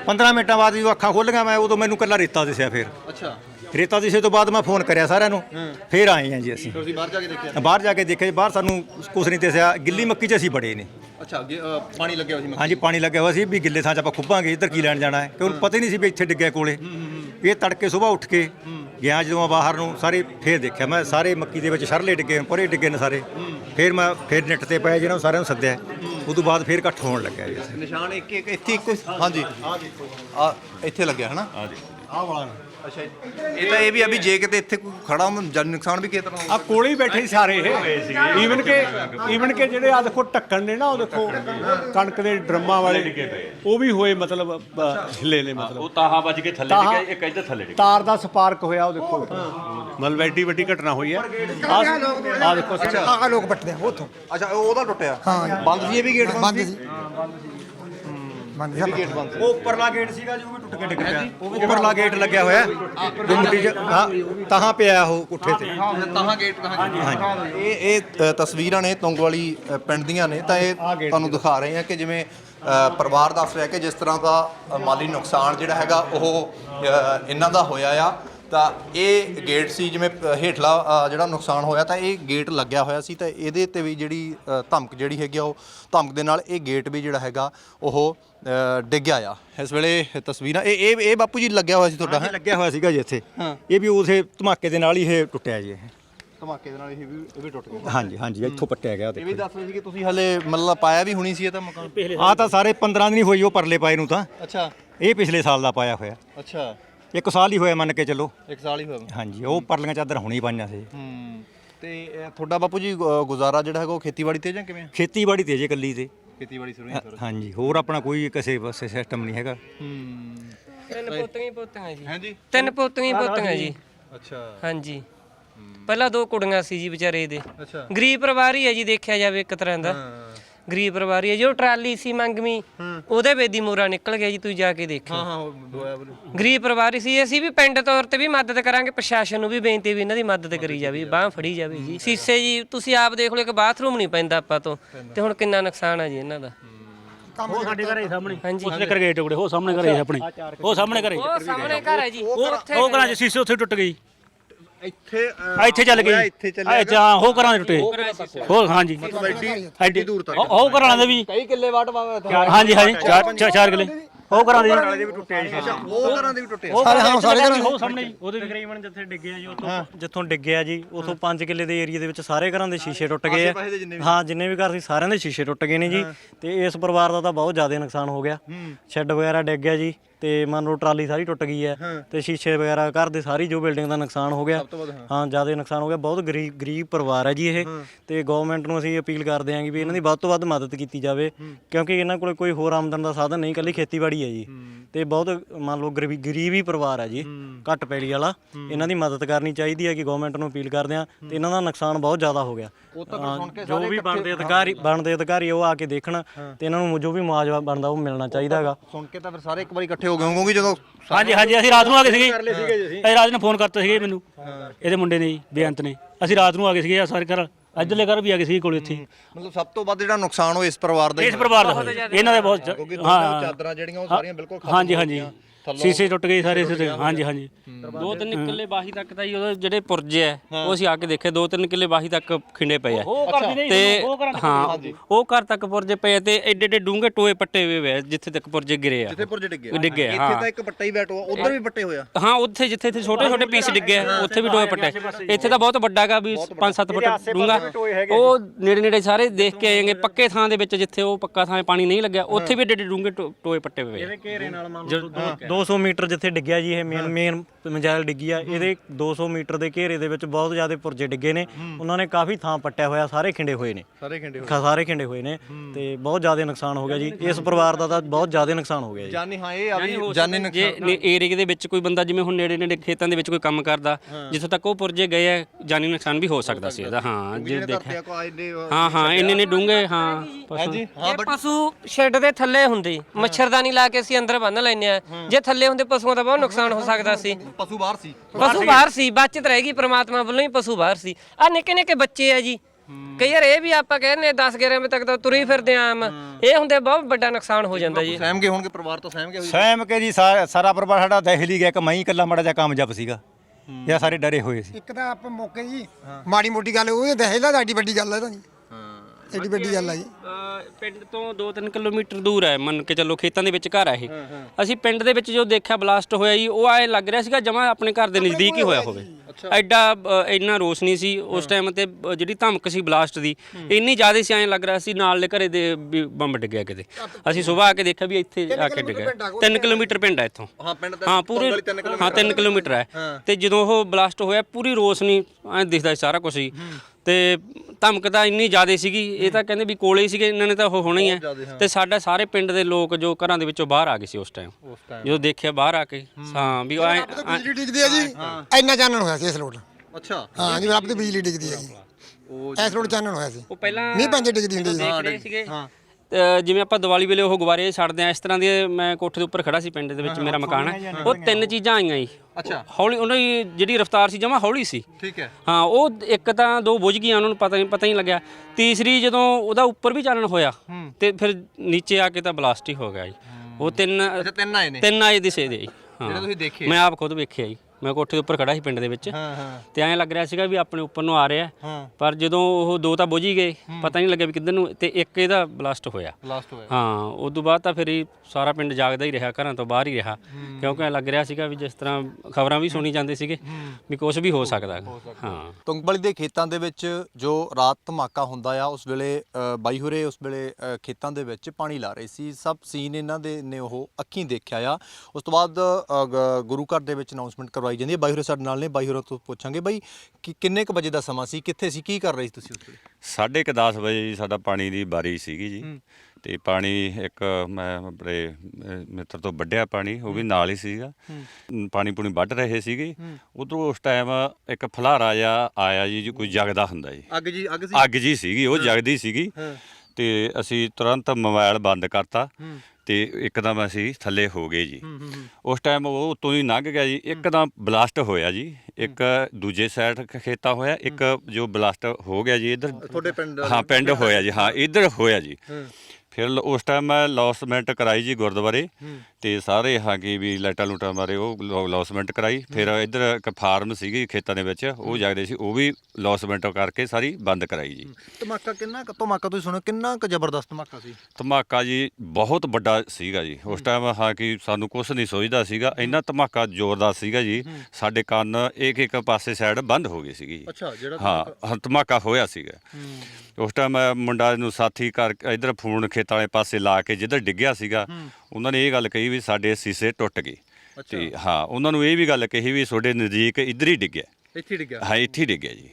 15 ਮਿੰਟਾਂ ਬਾਅਦ ਜਦੋਂ ਅੱਖਾਂ ਖੁੱਲੀਆਂ ਮੈਂ ਉਦੋਂ ਮੈਨੂੰ ਕੱਲਾ ਰੇਤਾ ਦਿਸਿਆ ਫਿਰ। ਅੱਛਾ। ਰੇਤਾ ਦਿਸੇ ਤੋਂ ਬਾਅਦ ਮੈਂ ਫੋਨ ਕਰਿਆ ਸਾਰਿਆਂ ਨੂੰ ਫੇਰ ਆਏ ਆ ਜੀ ਅਸੀਂ। ਤੁਸੀਂ ਬਾਹਰ ਜਾ ਕੇ ਦੇਖਿਆ ਬਾਹਰ ਜਾ ਕੇ ਦੇਖਿਆ ਜੀ, ਬਾਹਰ ਸਾਨੂੰ ਕੁਛ ਨਹੀਂ ਦਿਸਿਆ। ਗਿੱਲੀ ਮੱਕੀ 'ਚ ਅਸੀਂ ਬੜੇ ਨੇ। ਅੱਛਾ ਅੱਗੇ, ਅ, ਪਾਣੀ ਲੱਗਿਆ ਹੋਇਆ ਸੀ ਹਾਂਜੀ ਪਾਣੀ ਲੱਗਿਆ ਹੋਇਆ ਸੀ ਵੀ ਗਿੱਲੇ ਥਾਂ 'ਚ ਆਪਾਂ ਖੁੱਬਾਂਗੇ ਇੱਧਰ ਕੀ ਲੈਣ ਜਾਣਾ ਹੈ? ਕਿ ਉਹਨੂੰ ਪਤਾ ਹੀ ਨਹੀਂ ਸੀ ਵੀ ਇੱਥੇ ਡਿੱਗਿਆ ਕੋਲੇ। ਇਹ ਤੜਕੇ ਸਵੇਰ ਉੱਠ ਕੇ ਗਿਆ ਜਦੋਂ ਮੈਂ ਬਾਹਰ ਨੂੰ ਸਾਰੇ ਫੇਰ ਦੇਖਿਆ। ਮੈਂ ਸਾਰੇ ਮੱਕੀ ਦੇ ਵਿੱਚ ਸਰਲੇ ਡਿੱਗੇ ਪਰੇ ਡਿੱਗੇ ਨੇ ਸਾਰੇ। ਫੇਰ ਮੈਂ ਫੇਰ ਨੈਟ ਤੇ ਪਾਇਆ ਜਿਹਨਾਂ ਨੂੰ ਸਾਰਿਆਂ ਨੂੰ ਸੱਦਿਆ। ਉਸ ਤੋਂ ਬਾਅਦ ਫੇਰ ਇਕੱਠ ਹੋਣ ਲੱਗਿਆ ਜੀ। ਨਿਸ਼ਾਨ ਇੱਕ ਇੱਕ ਇੱਥੇ ਇੱਕੋ ਹਾਂਜੀ। ਆ ਇੱਥੇ ਲੱਗਿਆ ਹੈ ਨਾ ਆ ਵਾਲਾ ਅੱਛਾ ਇਹ ਤਾਂ ਇਹ ਵੀ ਆ ਵੀ ਜੇ ਕਿਤੇ ਇੱਥੇ ਕੋਈ ਖੜਾ ਹੁੰਦਾ ਜਾਨ ਨੁਕਸਾਨ ਵੀ ਨਾਲ ਆ ਕੋਲੇ ਹੀ ਬੈਠੇ ਸੀ ਸਾਰੇ ਇਹ। ਈਵਨ ਕਿ ਈਵਨ ਕਿ ਜਿਹੜੇ ਆ ਦੇਖੋ ਢੱਕਣ ਨੇ ਨਾ ਉਹ ਦੇਖੋ ਕਣਕ ਦੇ ਡਰਮਾਂ ਵਾਲੇ ਉਹ ਵੀ ਹੋਏ ਮਤਲਬ ਅ, ਹਿੱਲੇ ਨੇ ਮਤਲਬ। ਉਹ ਤਾਹਾ ਵੱਜ ਕੇ ਥੱਲੇ ਡਿੱਗਿਆ ਇੱਕ ਇੱਧਰ ਥੱਲੇ ਡਿੱਗਿਆ ਤਾਰ ਦਾ ਸਪਾਰਕ ਹੋਇਆ ਉਹ ਦੇਖੋ। ਮਤਲਬ ਐਡੀ ਵੱਡੀ ਘਟਨਾ ਹੋਈ ਹੈ। ਆ ਦੇਖੋ ਆ ਲੋਕ ਪੱਟਦੇ ਆ ਉਥੋਂ। ਅੱਛਾ ਉਹ- ਉਹਦਾ ਟੁੱਟਿਆ। ਬੰਦ ਸੀ ਇਹ ਵੀ ਗੇਟ ਬੰਦ ਸੀ। ਬੰਦ ਗੇਟ ਬੰਦ ਸੀ। ਉਹ ਉੱਪਰਲਾ ਗੇਟ ਸੀਗਾ ਜੀ ਉਹ ਵੀ ਟੁੱਟ ਕੇ ਡਿੱਗ ਪਿਆ। ਉੱਪਰਲਾ ਗੇਟ ਲੱਗਿਆ ਹੋਇਆ। ਗੁੰਮਟੀ 'ਚ ਹਾਂ ਤਾਹਾਂ ਪਿਆ ਉਹ ਕੋਠੇ ਤੇ। ਤਾਹਾਂ ਗੇਟ ਤਾਹਾਂ ਗੇਟ ਇਹ ਤਸਵੀਰਾਂ ਨੇ ਤੁੰਗ ਵਾਲੀ ਪਿੰਡ ਦੀਆਂ ਨੇ। ਤਾਂ ਇਹ ਤੁਹਾਨੂੰ ਦਿਖਾ ਰਹੇ ਹਾਂ ਕਿ ਜਿਵੇਂ ਪਰਿਵਾਰ ਦੱਸ ਰਿਹਾ ਕਿ ਜਿਸ ਤਰ੍ਹਾਂ ਦਾ ਮਾਲੀ ਨੁਕਸਾਨ ਜਿਹੜਾ ਹੈਗਾ ਉਹ ਇਹਨਾਂ ਦਾ ਹੋਇਆ ਆ। ਤਾਂ ਇਹ ਗੇਟ ਸੀ ਜਿਵੇਂ ਹੇਠਲਾ ਜਿਹੜਾ ਨੁਕਸਾਨ ਹੋਇਆ ਤਾਂ ਇਹ ਗੇਟ ਲੱਗਿਆ ਹੋਇਆ ਸੀ ਤਾਂ ਇਹਦੇ ਤੇ ਵੀ ਜਿਹੜੀ ਧਮਕ ਜਿਹੜੀ ਹੈਗੀ ਆ ਉਹ ਧਮਕ ਦੇ ਨਾਲ ਇਹ ਗੇਟ ਵੀ ਜਿਹੜਾ ਹੈਗਾ ਉਹ ਡਿੱਗਿਆ ਆ ਇਸ ਵੇਲੇ ਤਸਵੀਰਾਂ ਇਹ ਇਹ ਇਹ ਬਾਪੂ ਜੀ ਲੱਗਿਆ ਹੋਇਆ ਸੀ ਤੁਹਾਡਾ ਹੈ? ਲੱਗਿਆ ਹੋਇਆ ਸੀਗਾ ਜੀ ਇੱਥੇ। ਇਹ ਵੀ ਉਸੇ ਧਮਾਕੇ ਦੇ ਨਾਲ ਹੀ ਇਹ ਟੁੱਟਿਆ ਜੀ ਇਹ। ਧਮਾਕੇ ਦੇ ਨਾਲ ਇਹ ਵੀ ਇਹ ਵੀ ਟੁੱਟ ਗਿਆ। ਹਾਂਜੀ ਹਾਂਜੀ ਇੱਥੋਂ ਪੱਟਿਆ ਗਿਆ ਇਹ ਵੀ ਦੇਖੋ ਦੱਸ ਰਹੇ ਸੀ ਕਿ ਤੁਸੀਂ ਹਲੇ ਮਤਲਬ ਪਾਇਆ ਵੀ ਹੋਣੀ ਸੀ ਇਹ ਤਾਂ ਮਕਾਨ? ਆ ਤਾਂ ਸਾਰੇ 15 ਦਿਨ ਹੀ ਹੋਈ ਉਹ ਪਰਲੇ ਪਾਏ ਨੂੰ ਤਾਂ। ਅੱਛਾ। ਇਹ ਪਿਛਲੇ ਸਾਲ ਦਾ ਪਾਇਆ ਹੋਇਆ। ਅੱਛਾ। ਇੱਕ ਸਾਲ ਹੀ ਹੋਇਆ ਮੰਨ ਕੇ ਚੱਲੋ। ਇੱਕ ਸਾਲ ਹੀ ਹੋਇਆ। ਹਾਂਜੀ ਉਹ ਪਰਲੀਆਂ ਚਾਦਰ ਹੁਣੀ ਪਾਈਆਂ ਸੀ। ਹੂੰ ਤੇ ਇਹ ਤੁਹਾਡਾ ਬਾਪੂ ਜੀ ਅ, ਗੁਜ਼ਾਰਾ ਜਿਹੜਾ ਹੈਗਾ ਉਹ ਖੇਤੀਬਾੜੀ ਤੇ ਜਾਂ ਕਿਵੇਂ? ਖੇਤੀਬਾੜੀ ਤੇ ਜੇ ਕੱਲੀ ਤੇ। ਖੇਤੀਬਾੜੀ ਸ਼ੁਰੂ ਹੀ ਹਾਂਜੀ ਹੋਰ ਆਪਣਾ ਕੋਈ ਕਿਸੇ ਪਾਸੇ ਸਿਸਟਮ ਨਹੀਂ ਹੈਗਾ। ਹੂੰ। ਤਿੰਨ ਪੋਤੀਆਂ ਹੀ ਪੋਤੀਆਂ ਜੀ। ਹਾਂਜੀ? ਤਿੰਨ ਪੋਤੀਆਂ ਹੀ ਪੋਤੀਆਂ ਜੀ। ਅੱਛਾ। ਹਾਂਜੀ। ਪਹਿਲਾਂ ਦੋ ਕੁੜੀਆਂ ਸੀ ਜੀ ਵਿਚਾਰੇ ਦੇ। ਅੱਛਾ। ਗਰੀਬ ਪਰਿਵਾਰ ਹੀ ਹੈ ਜੀ ਦੇਖਿਆ ਜਾਵੇ ਇੱਕ ਤਰ੍ਹਾਂ ਦਾ। ਗਰੀਬ ਪਰਿਵਾਰ ਹੀ ਹੈ ਜੋ ਟਰਾਲੀ ਸੀ ਮੰਗਵੀਂ ਉਹਦੇ ਵੇਦੀ ਮੋਰਾ ਨਿਕਲ ਗਿਆ ਜੀ ਤੁਸੀਂ ਜਾ ਕੇ ਦੇਖੋ ਹਾਂ ਹਾਂ ਉਹ ਦੋਇਆ ਬੋਲੇ ਗਰੀਬ ਪਰਿਵਾਰ ਹੀ ਸੀ। ਅਸੀਂ ਵੀ ਪਿੰਡ ਤੌਰ ਤੇ ਵੀ ਮਦਦ ਕਰਾਂਗੇ ਪ੍ਰਸ਼ਾਸਨ ਨੂੰ ਵੀ ਬੇਨਤੀ ਵੀ ਇਹਨਾਂ ਦੀ ਮਦਦ ਕਰੀ ਜਾਵੇ ਬਾਹ ਫੜੀ ਜਾਵੇ ਜੀ। ਸੀਸੇ ਜੀ ਤੁਸੀਂ ਆਪ ਦੇਖ ਲਓ ਕਿ ਬਾਥਰੂਮ ਨਹੀਂ ਪੈਂਦਾ ਆਪਾਂ ਤੋਂ ਤੇ ਹੁਣ ਕਿੰਨਾ ਨੁਕਸਾਨ ਆ ਜੀ ਇਹਨਾਂ ਦਾ। ਉਹ ਸਾਡੇ ਘਰੇ ਸਾਹਮਣੇ। ਹਾਂਜੀ। ਟੁਕੜੇ ਉਹ ਸਾਹਮਣੇ ਘਰੇ ਆਪਣੇ। ਉਹ ਸਾਹਮਣੇ ਘਰੇ ਉਹ ਸਾਹਮਣੇ ਘਰ ਹੈ ਜੀ। ਉਹ ਉੱਥੇ ਉਹ ਘਰਾਂ 'ਚ ਸ਼ੀਸ਼ੇ ਉੱਥੇ ਟੁੱਟ ਗਈ ਇੱਥੇ ਆ ਇੱਥੇ ਚੱਲ ਗਈ ਇੱਥੇ ਆ ਇੱਥੇ ਹਾਂ ਘਰਾਂ ਦੇ ਟੁੱਟੇ। ਉਹ ਹਾਂਜੀ। ਐਡੀ ਦੂਰ ਤੱਕ। ਉਹ ਘਰਾਂ ਦੇ ਵੀ। ਕਈ ਕਿੱਲੇ ਵਾਟ ਪਾਵੇ ਹਾਂਜੀ ਹਾਂਜੀ ਚਾਰ ਚਾਰ- ਚਾਰ ਕਿਲੇ। ਉਹ ਘਰਾਂ ਦੇ ਉਹ ਘਰਾਂ ਦੇ ਵੀ ਟੁੱਟੇ ਉਹ ਸਾਰੇ ਹਾਂ, ਸਾਰੇ ਘਰਾਂ ਦੇ। ਉਹ ਸਾਹਮਣੇ ਹੀ, ਉਹਦੇ ਵੀ। ਤਕਰੀਬਨ ਜਿੱਥੇ ਡਿੱਗਿਆ ਜੀ ਉਥੋਂ ਜਿੱਥੋਂ ਡਿੱਗਿਆ ਜੀ ਉਥੋਂ 5 ਕਿੱਲੇ ਦੇ ਏਰੀਆ ਦੇ ਵਿੱਚ ਸਾਰੇ ਘਰਾਂ ਦੇ ਸ਼ੀਸ਼ੇ ਟੁੱਟ ਗਏ ਆ। ਆਸੇ-ਪਾਸੇ ਦੇ ਜਿੰਨੇ ਹਾਂ ਜਿੰਨੇ ਵੀ ਘਰ ਸੀ ਸਾਰਿਆਂ ਦੇ ਸ਼ੀਸ਼ੇ ਟੁੱਟ ਗਏ ਨੇ ਜੀ। ਤੇ ਇਸ ਪਰਿਵਾਰ ਦਾ ਤਾਂ ਬਹੁਤ ਜ਼ਿਆਦਾ ਨੁਕਸਾਨ ਹੋ ਗਿਆ। ਸ਼ੈੱਡ ਵਗੈਰਾ ਡਿੱਗ ਗਿਆ ਜੀ। ਤੇ ਮੰਨ ਲਓ ਟਰਾਲੀ ਸਾਰੀ ਟੁੱਟ ਗਈ ਹੈ ਤੇ ਸ਼ੀਸ਼ੇ ਵਗੈਰਾ ਘਰ ਦੇ ਸਾਰੀ ਜੋ ਬਿਲਡਿੰਗ ਦਾ ਨੁਕਸਾਨ ਹੋ ਗਿਆ। ਹਾਂ। ਜ਼ਿਆਦਾ ਨੁਕਸਾਨ ਹੋ ਗਿਆ। ਬਹੁਤ ਗਰੀਬ ਗਰੀਬ ਪਰਿਵਾਰ ਹੈ ਜੀ ਇਹ। ਤੇ ਗਵਰਨਮੈਂਟ ਨੂੰ ਅਸੀਂ ਅਪੀਲ ਕਰਦੇ ਹਾਂ ਕਿ ਵੀ ਇਹਨਾਂ ਦੀ ਵੱਧ ਤੋਂ ਵੱਧ ਮਦਦ ਕੀਤੀ ਜਾਵੇ। ਕਿਉਂਕਿ ਇਹਨਾਂ ਕੋਲ ਕੋਈ ਹੋਰ ਆਮਦਨ ਦਾ ਸਾਧਨ ਨਹੀਂ ਇਕੱਲੀ ਖੇਤੀਬਾੜੀ ਹੈ ਜੀ। ਤੇ ਬਹੁਤ ਮੰਨ ਲਓ ਗਰੀਬੀ ਗਰੀਬ ਹੀ ਪਰਿਵਾਰ ਹੈ ਜੀ। ਘੱਟ ਪੈਲੀ ਵਾਲਾ। ਇਹਨਾਂ ਦੀ ਮਦਦ ਕਰਨੀ ਚਾਹੀਦੀ ਹੈ ਕਿ ਗਵਰਨਮੈਂਟ ਨੂੰ ਅਪੀਲ ਕਰਦੇ ਹਾਂ। ਤੇ ਇਹਨਾਂ ਦਾ ਨੁਕਸਾਨ ਬਹੁਤ ਜ਼ਿਆਦਾ ਹੋ ਗਿਆ। ਹਾਂ, ਜੋ ਵੀ ਬਣਦੇ ਅਧਿਕਾਰੀ ਬਣਦੇ ਅਧਿਕਾਰੀ ਉਹ ਆ ਕੇ ਦੇਖਣ ਤੇ ਇਹਨਾਂ ਨੂੰ ਜੋ ਵੀ ਮੁਆਵਜ਼ਾ ਬਣਦਾ ਉਹ ਮਿਲਣਾ ਚਾਹੀਦਾ ਹੈਗਾ। ਸੁਣ ਕੇ ਤਾਂ ਫਿਰ ਸਾਰੇ ਇੱਕ ਵਾਰੀ ਇਕੱਠੇ ਹੋ ਗਏ ਹੋਵੋਗੇ ਜਦੋਂ ਹਾਂਜੀ ਹਾਂਜੀ ਅਸੀਂ ਰਾਤ ਨੂੰ ਆ ਗਏ ਸੀਗੇ। ਅਸੀਂ। ਰਾਤ ਨੂੰ ਫੋਨ ਕਰਤੇ ਸੀਗੇ ਮੈਨੂੰ। ਇਹਦੇ ਮੁੰਡੇ ਨੇ ਜੀ ਬੇਅੰਤ ਨੇ। ਅਸੀਂ ਰਾਤ ਨੂੰ ਆ ਗਏ ਸੀਗੇ ਆ ਸਾਰੇ ਘਰ ਇੱਧਰਲੇ ਘਰ ਵੀ ਆ ਗਏ ਸੀਗੇ ਕੋਲ ਇੱਥੇ ਮਤਲਬ ਸਭ ਤੋਂ ਵੱਧ ਜਿਹੜਾ ਨੁਕਸਾਨ ਉਹ ਇਸ ਪਰਿਵਾਰ ਦਾ ਹੀ ਇਸ ਪਰਿਵਾਰ ਦਾ ਹੋਇਆ। ਇਹਨਾਂ ਦੇ ਬਹੁਤ ਕਿਉਂਕਿ ਹਾਂ। ਚਾਦਰਾਂ ਜਿਹੜੀਆਂ ਉਹ ਸਾਰੀਆਂ ਬਿਲਕੁਲ ਖਤਮ ਹਾਂਜੀ ਹੋ ਹਾਂਜੀ। ਗਈਆਂ। ਸ਼ੀਸ਼ੇ ਟੁੱਟ ਗਏ ਸਾਰੇ ਸਿਰੇ ਹਾਂਜੀ ਹਾਂਜੀ। ਦੋ ਤਿੰਨ ਕਿੱਲੇ ਬਾਹੀ ਤੱਕ ਤਾਂ ਜੀ ਉਹਦੇ ਜਿਹੜੇ ਪੁਰਜੇ ਹੈ। ਉਹ ਅਸੀਂ ਆ ਕੇ ਦੇਖੇ ਦੋ ਤਿੰਨ ਕਿੱਲੇ ਬਾਹੀ ਤੱਕ ਖਿੰਡੇ ਪਏ ਆ ਤੇ ਹਾਂ ਉਹ ਘਰ ਤੱਕ ਪੁਰਜੇ ਪਏ ਆ ਤੇ ਐਡੇ ਐਡੇ ਡੂੰਘੇ ਟੋਏ ਪੱਟੇ ਹੋਏ ਵੇ ਆ, ਜਿੱਥੇ ਤੱਕ ਪੁਰਜੇ ਗਿਰੇ ਆ। ਜਿੱਥੇ ਪੁਰਜ ਡਿੱਗੇ ਡਿੱਗੇ ਆ, ਇੱਥੇ ਤਾਂ ਇੱਕ ਪੱਟਾ ਹੀ ਬੈਠੋ ਉਧਰ ਵੀ ਪੱਟੇ ਹੋਇਆ ਹਾਂ ਉੱਥੇ ਜਿੱਥੇ ਇੱਥੇ ਛੋਟੇ ਛੋਟੇ ਪੀਸ ਡਿੱਗੇ ਆ, ਉੱਥੇ ਵੀ ਟੋਏ ਪੱਟੇ। ਇੱਥੇ ਤਾਂ ਬਹੁਤ ਵੱਡਾ ਗਾ ਵੀ 5-7 ਫੁੱਟ ਡੂੰਘਾ। ਉਹ ਨੇੜੇ ਨੇੜੇ ਸਾਰੇ ਦੇਖ ਕੇ ਆਏਗੇ ਪੱਕੇ ਥਾਂ ਦੇ ਵਿੱਚ ਜਿੱਥੇ ਉਹ ਪੱਕਾ ਥਾਂ 'ਤੇ ਪਾਣੀ ਨਹੀਂ ਲੱਗਿਆ ਉੱਥੇ ਵੀ ਐਡੇ ਐਡੇ ਡੂੰਘੇ ਟੋਏ ਪੱਟੇ ਹੋਏ ਆ। ਘੇਰੇ ਨਾਲ ਮੰਨ ਲਓ 200 ਮੀਟਰ ਜਿੱਥੇ ਡਿੱਗਿਆ ਜੀ ਇਹ ਮੇਨ ਮੇਨ ਮਜਾਇਲ ਡਿੱਗੀ ਆ ਇਹਦੇ 200 ਮੀਟਰ ਦੇ ਘੇਰੇ ਦੇ ਵਿੱਚ ਬਹੁਤ ਜ਼ਿਆਦਾ ਪੁਰਜੇ ਡਿੱਗੇ ਨੇ। ਉਹਨਾਂ ਨੇ ਕਾਫੀ ਥਾਂ ਪੱਟਿਆ ਹੋਇਆ ਸਾਰੇ ਖਿੰਡੇ ਹੋਏ ਨੇ। ਸਾਰੇ ਖਿੰਡੇ ਖਾ- ਸਾਰੇ ਖਿੰਡੇ ਹੋਏ ਨੇ ਤੇ ਬਹੁਤ ਜ਼ਿਆਦਾ ਨੁਕਸਾਨ ਹੋ ਗਿਆ ਜੀ। ਇਸ ਪਰਿਵਾਰ ਦਾ ਤਾਂ ਬਹੁਤ ਜ਼ਿਆਦਾ ਨੁਕਸਾਨ ਹੋ ਗਿਆ ਜੀ। ਜਾਨੀ ਹਾਂ ਇਹ ਆ ਵੀ ਜਾਨੀ ਜੇ ਏਰੀਏ ਦੇ ਵਿੱਚ ਕੋਈ ਬੰਦਾ ਜਿਵੇਂ ਹੁਣ ਨੇੜੇ ਨੇੜੇ ਖੇਤਾਂ ਦੇ ਵਿੱਚ ਕੋਈ ਕੰਮ ਕਰਦਾ ਜਿੱਥੋਂ ਤੱਕ ਉਹ ਪੁਰਜੇ ਗਏ ਆ ਜਾਨੀ ਨੁਕਸਾਨ ਵੀ ਹੋ ਸਕਦਾ ਸੀ ਇਹਦਾ। ਹਾਂ ਜੇ ਦੇਖਿਆ ਧਰਤੀਆਂ ਕੋ ਆਏ ਹਾਂ ਹਾਂ ਇੰਨੇ ਨੇ ਡੂੰਘੇ ਹਾਂ ਹਾਂਜੀ। ਇਹ ਪਸ਼ੂ ਸ਼ੈੱਡ ਦੇ ਥੱਲੇ ਹੁੰਦੇ। ਮੱਛਰਦਾਨੀ ਲਾ ਕੇ ਅਸੀਂ ਅੰਦਰ ਬੰਨ ਲੈਂਦੇ ਆ ਜੇ ਥੱਲੇ ਹੁੰਦੇ ਪਸ਼ੂਆਂ ਦਾ ਬਹੁਤ ਨੁਕਸਾਨ ਹੋ ਸਕਦਾ ਸੀ। ਪਸ਼ੂ ਬਾਹਰ ਸੀ। ਪਸ਼ੂ ਬਾਹਰ ਸੀ ਬਚਤ ਰਹਿ ਗਈ ਪ੍ਰਮਾਤਮਾ ਵੱਲੋਂ ਹੀ ਪਸ਼ੂ ਬਾਹਰ ਸੀ। ਆ ਨਿੱਕੇ ਨਿੱਕੇ ਬੱਚੇ ਆ ਜੀ। ਕਈ ਵਾਰ ਇਹ ਵੀ ਆਪਾਂ ਕਹਿੰਦੇ 10 11 ਵਜੇ ਤੱਕ ਤਾਂ ਤੁਰੇ ਹੀ ਫਿਰਦੇ ਆਮ ਇਹ ਹੁੰਦੇ ਬਹੁਤ ਵੱਡਾ ਨੁਕਸਾਨ ਹੋ ਜਾਂਦਾ ਜੀ। ਸਹਿਮ ਗਏ ਹੋਣਗੇ ਪਰਿਵਾਰ ਤੋਂ ਸਹਿਮ ਗਏ ਹੋਈ ਸਹਿਮ ਕੇ ਜੀ ਸਾ- ਸਾਰਾ ਪਰਿਵਾਰ ਸਾਡਾ ਦਹਿਲੀ ਗਿਆ ਇੱਕ ਮੈਂ ਹੀ ਇਕੱਲਾ ਮੜਾ ਜਾ ਕਾਮਯਾਬ ਸੀਗਾ। ਇਹ ਸਾਰੇ ਡਰੇ ਹੋਏ ਸੀ। ਇੱਕ ਤਾਂ ਆਪਾਂ ਮੌਕੇ ਜੀ ਮਾੜੀ ਮੋਟੀ ਗੱਲ ਉਹ ਦਹੇਲਾ ਤਾਂ ਐਡੀ ਵੱਡੀ ਗੱਲ ਹੈ ਤਾਂ ਜੀ। ਐਡੀ ਵੱਡੀ ਗੱਲ ਹੈ ਜੀ। ਅਹ ਪਿੰਡ ਤੋਂ 2-3 ਕਿਲੋਮੀਟਰ ਦੂਰ ਹੈ ਮੰਨ ਕੇ ਚੱਲੋ ਖੇਤਾਂ ਦੇ ਵਿੱਚ ਘਰ ਹੈ ਇਹ ਅਸੀਂ ਪਿੰਡ ਦੇ ਵਿੱਚ ਜੋ ਦੇਖਿਆ ਬਲਾਸਟ ਹੋਇਆ ਜੀ ਉਹ ਆਏ ਲੱਗ ਰਿਹਾ ਸੀਗਾ ਜਮਾ ਆਪਣੇ ਘਰ ਦੇ ਨਜ਼ਦੀਕ ਹੀ ਹੋਇਆ ਹੋਵੇ। ਐਡਾ ਇੰਨਾ ਰੋਸ ਨਹੀਂ ਸੀ ਉਸ ਟਾਈਮ ਤੇ ਜਿਹੜੀ ਧਮਕ ਸੀ ਬਲਾਸਟ ਦੀ ਇੰਨੀ ਜ਼ਿਆਦਾ ਸੀ ਐਂ ਲੱਗ ਰਿਹਾ ਸੀ ਨਾਲ ਦੇ ਘਰੇ ਦੇ ਵੀ ਬੰਬ ਡਿੱਗਿਆ ਕਿਤੇ। ਅਸੀਂ ਸਵੇਰ ਆ ਕੇ ਦੇਖਿਆ ਵੀ ਇੱਥੇ ਆ ਕੇ ਡਿੱਗਿਆ। 3 ਕਿਲੋਮੀਟਰ ਪਿੰਡ ਹੈ ਇੱਥੋਂ। ਹਾਂ ਪਿੰਡ ਦਾ ਹਾਂ ਪੂਰੇ ਹਾਂ 3 ਕਿਲੋਮੀਟਰ। ਹੈ। ਤੇ ਜਦੋਂ ਉਹ ਬਲਾਸਟ ਹੋਇਆ ਪੂਰੀ ਰੋਸ਼ਨੀ ਐਂ ਦਿਖਦਾ ਸੀ ਸਾਰਾ ਕੁਝ ਹੀ। ਤੇ ਧਮਕ ਤਾਂ ਇੰਨੀ ਜ਼ਿਆਦਾ ਸੀਗੀ ਇਹ ਤਾਂ ਕਹਿੰਦੇ ਵੀ ਕੋਲੇ ਹੀ ਸੀਗੇ ਇਹਨਾਂ ਨੇ ਤਾਂ ਉਹ ਹੋਣਾ ਹੀ ਹੈ। ਤੇ ਸਾਡਾ ਸਾਰੇ ਪਿੰਡ ਦੇ ਲੋਕ ਜੋ ਘਰਾਂ ਦੇ ਵਿੱਚੋਂ ਬਾਹਰ ਆ ਗਏ ਸੀ ਉਸ ਟਾਈਮ ਜਦੋਂ ਦੇਖਿਆ ਬਾਹਰ ਆ ਕੇ ਹਾਂ। ਵੀ ਉਹ ਐਂ- ਬਿਜਲੀ ਡਿੱਗਦੀ ਹੈ ਜੀ। ਇੰਨਾ ਚਾਨਣ ਹੋਇਆ ਸੀ ਇਸ ਰੋਡ। ਅੱਛਾ। ਹਾਂ ਜੀ ਰੱਬ ਦੀ ਬਿਜਲੀ ਡਿੱਗਦੀ ਹੈ ਜੀ। ਇਸ ਰੋਡ ਚਾਨਣ ਹੋਇਆ ਸੀ। ਉਹ ਪਹਿਲਾਂ ਨਹੀਂ ਪੰਜ ਡਿੱਗਦੀ ਹੁੰਦੀ ਸੀ। ਦੇਖ ਰਹੇ ਸੀਗੇ ਅ, ਜਿਵੇਂ ਆਪਾਂ ਦੀਵਾਲੀ ਵੇਲੇ ਉਹ ਗੁਬਾਰੇ ਛੱਡਦੇ ਆ ਇਸ ਤਰ੍ਹਾਂ ਦੀ ਮੈਂ ਕੋਠੇ ਦੇ ਉੱਪਰ ਖੜਾ ਸੀ ਪਿੰਡ ਦੇ ਵਿੱਚ ਮੇਰਾ ਮਕਾਨ। ਹੈ ਉਹ ਤਿੰਨ ਚੀਜ਼ਾਂ ਆਈਆਂ ਜੀ। ਅੱਛਾ। ਹੌਲੀ ਉਹਨਾਂ ਦੀ ਜਿਹੜੀ ਰਫ਼ਤਾਰ ਸੀ ਜਮਾ ਹੌਲੀ ਸੀ। ਠੀਕ ਹੈ। ਹਾਂ ਉਹ ਇੱਕ ਤਾਂ ਦੋ ਬੁਝ ਗਈਆਂ ਉਹਨਾਂ ਨੂੰ ਪਤਾ ਨਹੀਂ ਪਤਾ ਹੀ ਲੱਗਿਆ। ਤੀਸਰੀ ਜਦੋਂ ਉਹਦਾ ਉੱਪਰ ਵੀ ਚਾਨਣ ਹੋਇਆ ਤੇ ਫਿਰ ਨੀਚੇ ਆ ਕੇ ਤਾਂ ਬਲਾਸਟ ਹੀ ਹੋ ਗਿਆ ਜੀ। ਉਹ ਤਿੰਨ ਅੱਛਾ ਤਿੰਨ ਆਏ ਨੇ। ਤਿੰਨ ਆਏ ਦਿਸੇ ਦੇ ਜੀ। ਹਾਂ। ਜਿਹੜੇ ਤੁਸੀਂ ਦੇਖੇ। ਮੈਂ ਆਪ ਖੁਦ ਵੇਖਿਆ ਜੀ। ਮੈਂ ਕੋਠੇ ਦੇ ਉੱਪਰ ਖੜਾ ਸੀ ਪਿੰਡ ਦੇ ਵਿੱਚ। ਹਾਂ ਹਾਂ। ਤੇ ਐਂ ਲੱਗ ਰਿਹਾ ਸੀਗਾ ਵੀ ਆਪਣੇ ਉੱਪਰ ਨੂੰ ਆ ਰਿਹਾ। ਹਾਂ। ਪਰ ਜਦੋਂ ਉਹ ਦੋ ਤਾਂ ਬੁਝ ਹੀ ਗਏ ਪਤਾ ਨਹੀਂ ਲੱਗਿਆ ਵੀ ਕਿੱਧਰ ਨੂੰ ਤੇ ਇੱਕ ਇਹਦਾ ਬਲਾਸਟ ਹੋਇਆ। ਬਲਾਸਟ ਹੋਇਆ। ਹਾਂ ਉਸ ਤੋਂ ਬਾਅਦ ਤਾਂ ਫਿਰ ਇਹ ਸਾਰਾ ਪਿੰਡ ਜਾਗਦਾ ਹੀ ਰਿਹਾ ਘਰਾਂ ਤੋਂ ਬਾਹਰ ਹੀ ਰਿਹਾ। ਕਿਉਂਕਿ ਐਂ ਲੱਗ ਰਿਹਾ ਸੀਗਾ ਵੀ ਜਿਸ ਤਰ੍ਹਾਂ ਖਬਰਾਂ ਵੀ ਸੁਣੀ ਜਾਂਦੇ ਸੀਗੇ ਵੀ ਕੁਝ ਵੀ ਹੋ ਸਕਦਾ। ਹੈ। ਹਾਂ। ਤੁੰਗਬਲੀ ਦੇ ਖੇਤਾਂ ਦੇ ਵਿੱਚ ਜੋ ਰਾਤ ਧਮਾਕਾ ਹੁੰਦਾ ਆ ਉਸ ਵੇਲੇ ਅ, ਬਾਈ ਹੋਰੇ ਉਸ ਵੇਲੇ ਅ, ਖੇਤਾਂ ਦੇ ਵਿੱਚ ਪਾਣੀ ਲਾ ਰਹੇ ਸੀ। ਸਭ ਸੀਨ ਇਹਨਾਂ ਦੇ ਨੇ ਉਹ ਅੱਖੀਂ ਦੇਖਿਆ ਆ। ਉਸ ਤੋਂ ਬਾਅਦ ਅ, ਗ- ਗੁਰੂ ਘਰ ਦੇ ਵਿੱਚ ਅਨਾਉਂਸਮੈਂਟ ਕਰਵਾਈ ਜਾਂਦੀ ਹੈ। ਬਾਈ ਹੋਰੇ ਸਾਡੇ ਨਾਲ ਨੇ ਬਾਈ ਹੋਰਾਂ ਤੋਂ ਪੁੱਛਾਂਗੇ। ਬਾਈ ਕਿ ਕਿੰਨੇ ਕੁ ਵਜੇ ਦਾ ਸਮਾਂ ਸੀ? ਕਿੱਥੇ ਸੀ? ਕੀ ਕਰ ਰਹੇ ਸੀ ਤੁਸੀਂ ਉਸ ਵੇਲੇ? ਸਾਢੇ ਕੁ 10 ਵਜੇ ਜੀ ਸਾਡਾ ਪਾਣੀ ਦੀ ਬਾਰੀ ਸੀਗੀ ਜੀ। ਤੇ ਪਾਣੀ ਇੱਕ ਮੈਂ ਆਪਣੇ ਅਹ, ਮਿੱਤਰ ਤੋਂ ਵੱਢਿਆ ਪਾਣੀ ਉਹ ਵੀ ਨਾਲ ਹੀ ਸੀਗਾ। ਪਾਣੀ ਪੂਣੀ ਵੱਢ ਰਹੇ ਸੀਗੇ। ਉਧਰੋਂ ਉਸ ਟਾਈਮ ਇੱਕ ਫਲਾਰਾ ਜਿਹਾ ਆਇਆ ਜੀ ਜੀ ਕੋਈ ਜਗਦਾ ਹੁੰਦਾ ਜੀ। ਅੱਗ ਜੀ ਅੱਗ ਅੱਗ ਜੀ ਸੀਗੀ ਉਹ ਜਗਦੀ ਸੀਗੀ। ਤੇ ਅਸੀਂ ਤੁਰੰਤ ਮੋਬਾਈਲ ਬੰਦ ਕਰਤਾ। ਤੇ ਇੱਕਦਮ ਅਸੀਂ ਥੱਲੇ ਹੋ ਗਏ ਜੀ। ਉਸ ਟਾਈਮ ਉਹ ਉਤੋਂ ਹੀ ਲੰਘ ਗਿਆ ਜੀ। ਇੱਕਦਮ ਬਲਾਸਟ ਹੋਇਆ ਜੀ। ਇੱਕ ਦੂਜੇ ਸਾਈਡ ਖੇਤਾ ਹੋਇਆ। ਇੱਕ ਜੋ ਬਲਾਸਟ ਹੋ ਗਿਆ ਜੀ ਇਧਰ। ਤੁਹਾਡੇ ਪਿੰਡ ਹਾਂ ਪਿੰਡ ਹੋਇਆ ਜੀ। ਹਾਂ ਇਧਰ ਹੋਇਆ ਜੀ। ਫਿਰ ਲ- ਉਸ ਟਾਈਮ ਮੈਂ ਲੌਸਮੈਂਟ ਕਰਾਈ ਜੀ ਗੁਰਦੁਆਰੇ। ਤੇ ਸਾਰੇ ਹਾਂ ਕਿ ਵੀ ਲਾਈਟਾਂ ਲੂਟਾਂ ਮਾਰੇ ਉਹ ਲੌਸਮੈਂਟ ਕਰਾਈ। ਫਿਰ ਇਧਰ ਇੱਕ ਫਾਰਮ ਸੀਗੀ ਖੇਤਾਂ ਦੇ ਵਿੱਚ ਉਹ ਜਾਗਦੇ ਸੀ ਉਹ ਵੀ ਲੌਸਮੈਂਟ ਕਰਕੇ ਸਾਰੀ ਬੰਦ ਕਰਾਈ ਜੀ। ਧਮਾਕਾ ਕਿੰਨਾ ਕੁ ਧਮਾਕਾ ਤੁਸੀਂ ਸੁਣੋ ਕਿੰਨਾ ਕੁ ਜ਼ਬਰਦਸਤ ਧਮਾਕਾ ਸੀ? ਧਮਾਕਾ ਜੀ ਬਹੁਤ ਵੱਡਾ ਸੀਗਾ ਜੀ। ਉਸ ਟਾਈਮ ਹਾਂ ਕਿ ਸਾਨੂੰ ਕੁਝ ਨਹੀਂ ਸੋਚਦਾ ਸੀਗਾ ਇੰਨਾ ਧਮਾਕਾ ਜ਼ੋਰਦਾਰ ਸੀਗਾ ਜੀ ਸਾਡੇ ਕੰਨ ਇੱਕ ਇੱਕ ਪਾਸੇ ਸਾਈਡ ਬੰਦ ਹੋ ਗਈ ਸੀਗੀ ਅੱਛਾ ਜਿਹੜਾ ਹਾਂ ਹਾਂ, ਧਮਾਕਾ ਹੋਇਆ ਸੀਗਾ। ਉਸ ਟਾਈਮ ਮੈਂ ਮੁੰਡਾ ਨੂੰ ਸਾਥੀ ਕਰ ਇਧਰ ਫੋਨ ਖੇਤਾਂ ਵਾਲੇ ਪਾਸੇ ਲਾ ਕੇ ਜਿੱਧਰ ਡਿੱਗਿਆ ਸੀਗਾ ਉਹਨਾਂ ਨੇ ਇਹ ਗੱਲ ਕਹੀ ਵੀ ਸਾਡੇ ਸੀਸੇ ਟੁੱਟ ਗਏ। ਤੇ ਹਾਂ ਉਹਨਾਂ ਨੂੰ ਇਹ ਵੀ ਗੱਲ ਕਹੀ ਵੀ ਤੁਹਾਡੇ ਨਜ਼ਦੀਕ ਇੱਧਰ ਹੀ ਡਿੱਗਿਆ। ਇੱਥੇ ਡਿੱਗਿਆ। ਹਾਂ ਇੱਥੇ ਡਿੱਗਿਆ ਜੀ।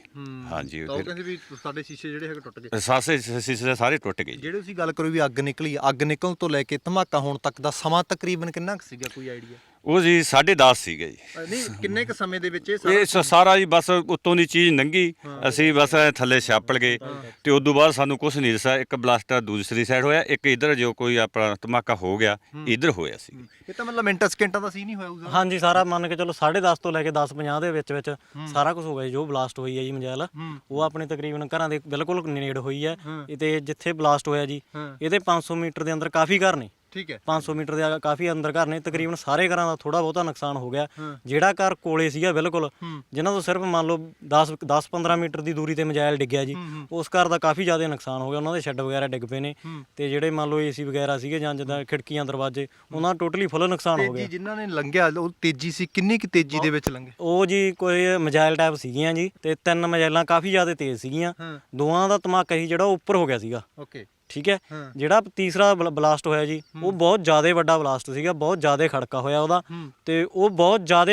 ਹਾਂਜੀ ਤਾਂ ਉਹ ਕਹਿੰਦੇ ਵੀ ਸਾਡੇ ਸ਼ੀਸ਼ੇ ਜਿਹੜੇ ਹੈਗੇ ਟੁੱਟ ਗਏ। ਸਾਸੇ ਸੀਸੇ ਸਾਰੇ ਟੁੱਟ ਗਏ ਜੀ। ਜਿਹੜੇ ਤੁਸੀਂ ਗੱਲ ਕਰੋ ਵੀ ਅੱਗ ਨਿਕਲੀ ਅੱਗ ਨਿਕਲਣ ਤੋਂ ਲੈ ਕੇ ਧਮਾਕਾ ਹੋਣ ਤੱਕ ਦਾ ਸਮਾਂ ਤਕਰੀਬਨ ਕਿੰਨਾ ਕੁ ਸੀਗਾ ਕੋਈ ਆਈਡੀਆ? ਉਹ ਜੀ 10:30 ਸੀਗਾ ਜੀ। ਨਹੀਂ ਕਿੰਨੇ ਕੁ ਸਮੇਂ ਦੇ ਵਿੱਚ ਇਹ ਇਹ ਸ- ਸਾਰਾ ਜੀ ਬਸ ਉੱਤੋਂ ਦੀ ਚੀਜ਼ ਨੰਗੀ। ਅਸੀਂ ਬਸ ਐਂ ਥੱਲੇ ਛਾਪੜ ਗਏ ਤੇ ਉਦੋਂ ਬਾਅਦ ਸਾਨੂੰ ਕੁਝ ਨਹੀਂ ਦਿਸਿਆ। ਇੱਕ ਬਲਾਸਟਰ ਦੂਸਰੀ ਸਾਈਡ ਹੋਇਆ ਇੱਕ ਇਧਰ ਜੋ ਕੋਈ ਆਪਣਾ ਧਮਾਕਾ ਹੋ ਗਿਆ ਇਧਰ ਹੋਇਆ ਸੀ। ਇਹ ਤਾਂ ਮਤਲਬ ਮਿੰਟਾਂ ਸਕਿੰਟਾਂ ਦਾ ਸੀ ਨਹੀਂ ਹੋਇਆ ਉਦੋਂ ਹਾਂਜੀ ਸਾਰਾ ਮੰਨ ਕੇ ਚਲੋ 10:30 ਤੋਂ ਲੈ ਕੇ 10:50 ਦੇ ਵਿੱਚ ਵਿੱਚ ਸਾਰਾ ਕੁਝ ਹੋ ਗਿਆ ਜੀ, ਜੋ ਬਲਾਸਟ ਹੋਈ ਹੈ ਜੀ ਮਜੈਲ ਉਹ ਆਪਣੇ ਤਕਰੀਬਨ ਘਰਾਂ ਦੇ ਬਿਲਕੁਲ ਨੇੜ ਹੋਈ ਹੈ। ਤੇ ਜਿੱਥੇ ਬਲਾਸਟ ਹੋਇਆ ਜੀ ਇਹਦੇ 500 ਮੀਟਰ ਦੇ ਅੰਦਰ ਕਾਫੀ ਘਰ ਨੇ। ਠੀਕ ਹੈ। 500 ਮੀਟਰ ਦੇ ਕਾਫੀ ਅੰਦਰ ਘਰ ਨੇ ਤਕਰੀਬਨ ਸਾਰੇ ਘਰਾਂ ਦਾ ਥੋੜਾ ਬਹੁਤਾ ਨੁਕਸਾਨ ਹੋ ਗਿਆ। ਜਿਹੜਾ ਘਰ ਕੋਲੇ ਸੀਗਾ ਬਿਲਕੁਲ ਜਿਨ੍ਹਾਂ ਤੋਂ ਸਿਰਫ ਮੰਨ ਲਓ 10 10 15 ਮੀਟਰ ਦੀ ਦੂਰੀ ਤੇ ਮਜਾਇਲ ਡਿੱਗਿਆ ਜੀ ਉਸ ਘਰ ਦਾ ਕਾਫੀ ਜ਼ਿਆਦਾ ਨੁਕਸਾਨ ਹੋ ਗਿਆ ਉਹਨਾਂ ਦੇ ਸ਼ੈੱਡ ਵਗੈਰਾ ਡਿੱਗ ਪਏ ਨੇ। ਤੇ ਜਿਹੜੇ ਮੰਨ ਲਓ ਏਸੀ ਵਗੈਰਾ ਸੀਗੇ ਜਾਂ ਜਿੱਦਾਂ ਖਿੜਕੀਆਂ ਦਰਵਾਜ਼ੇ ਉਹਨਾਂ ਦਾ ਟੋਟਲੀ ਫੁੱਲ ਨੁਕਸਾਨ ਹੋ ਗਿਆ। ਜਿਨ੍ਹਾਂ ਨੇ ਲੰਘਿਆ ਉਹ ਤੇਜ਼ੀ ਸੀ ਕਿੰਨੀ ਕੁ ਤੇਜ਼ੀ ਦੇ ਵਿੱਚ ਲੰਘੇ? ਉਹ ਜੀ ਕੋਈ ਮਜਾਇਲ ਟਾਈਪ ਸੀਗੀਆਂ ਜੀ ਤੇ ਤਿੰਨ ਮਜਾਇਲਾਂ ਕਾਫੀ ਜ਼ਿਆਦਾ ਤੇਜ਼ ਸੀਗੀਆਂ। ਦੋਵਾਂ ਦਾ ਧਮਾਕਾ ਸੀ ਜਿਹੜਾ ਉੱਪਰ ਹੋ ਗਿਆ ਸੀਗਾ। ਓਕੇ। ਠੀਕ ਹੈ? ਜਿਹੜਾ ਤੀਸਰਾ ਬਲ- ਬਲਾਸਟ ਹੋਇਆ ਜੀ ਉਹ ਬਹੁਤ ਜ਼ਿਆਦਾ ਵੱਡਾ ਬਲਾਸਟ ਸੀਗਾ ਬਹੁਤ ਜ਼ਿਆਦਾ ਖੜਕਾ ਹੋਇਆ ਉਹਦਾ ਤੇ ਉਹ ਬਹੁਤ ਜ਼ਿਆਦਾ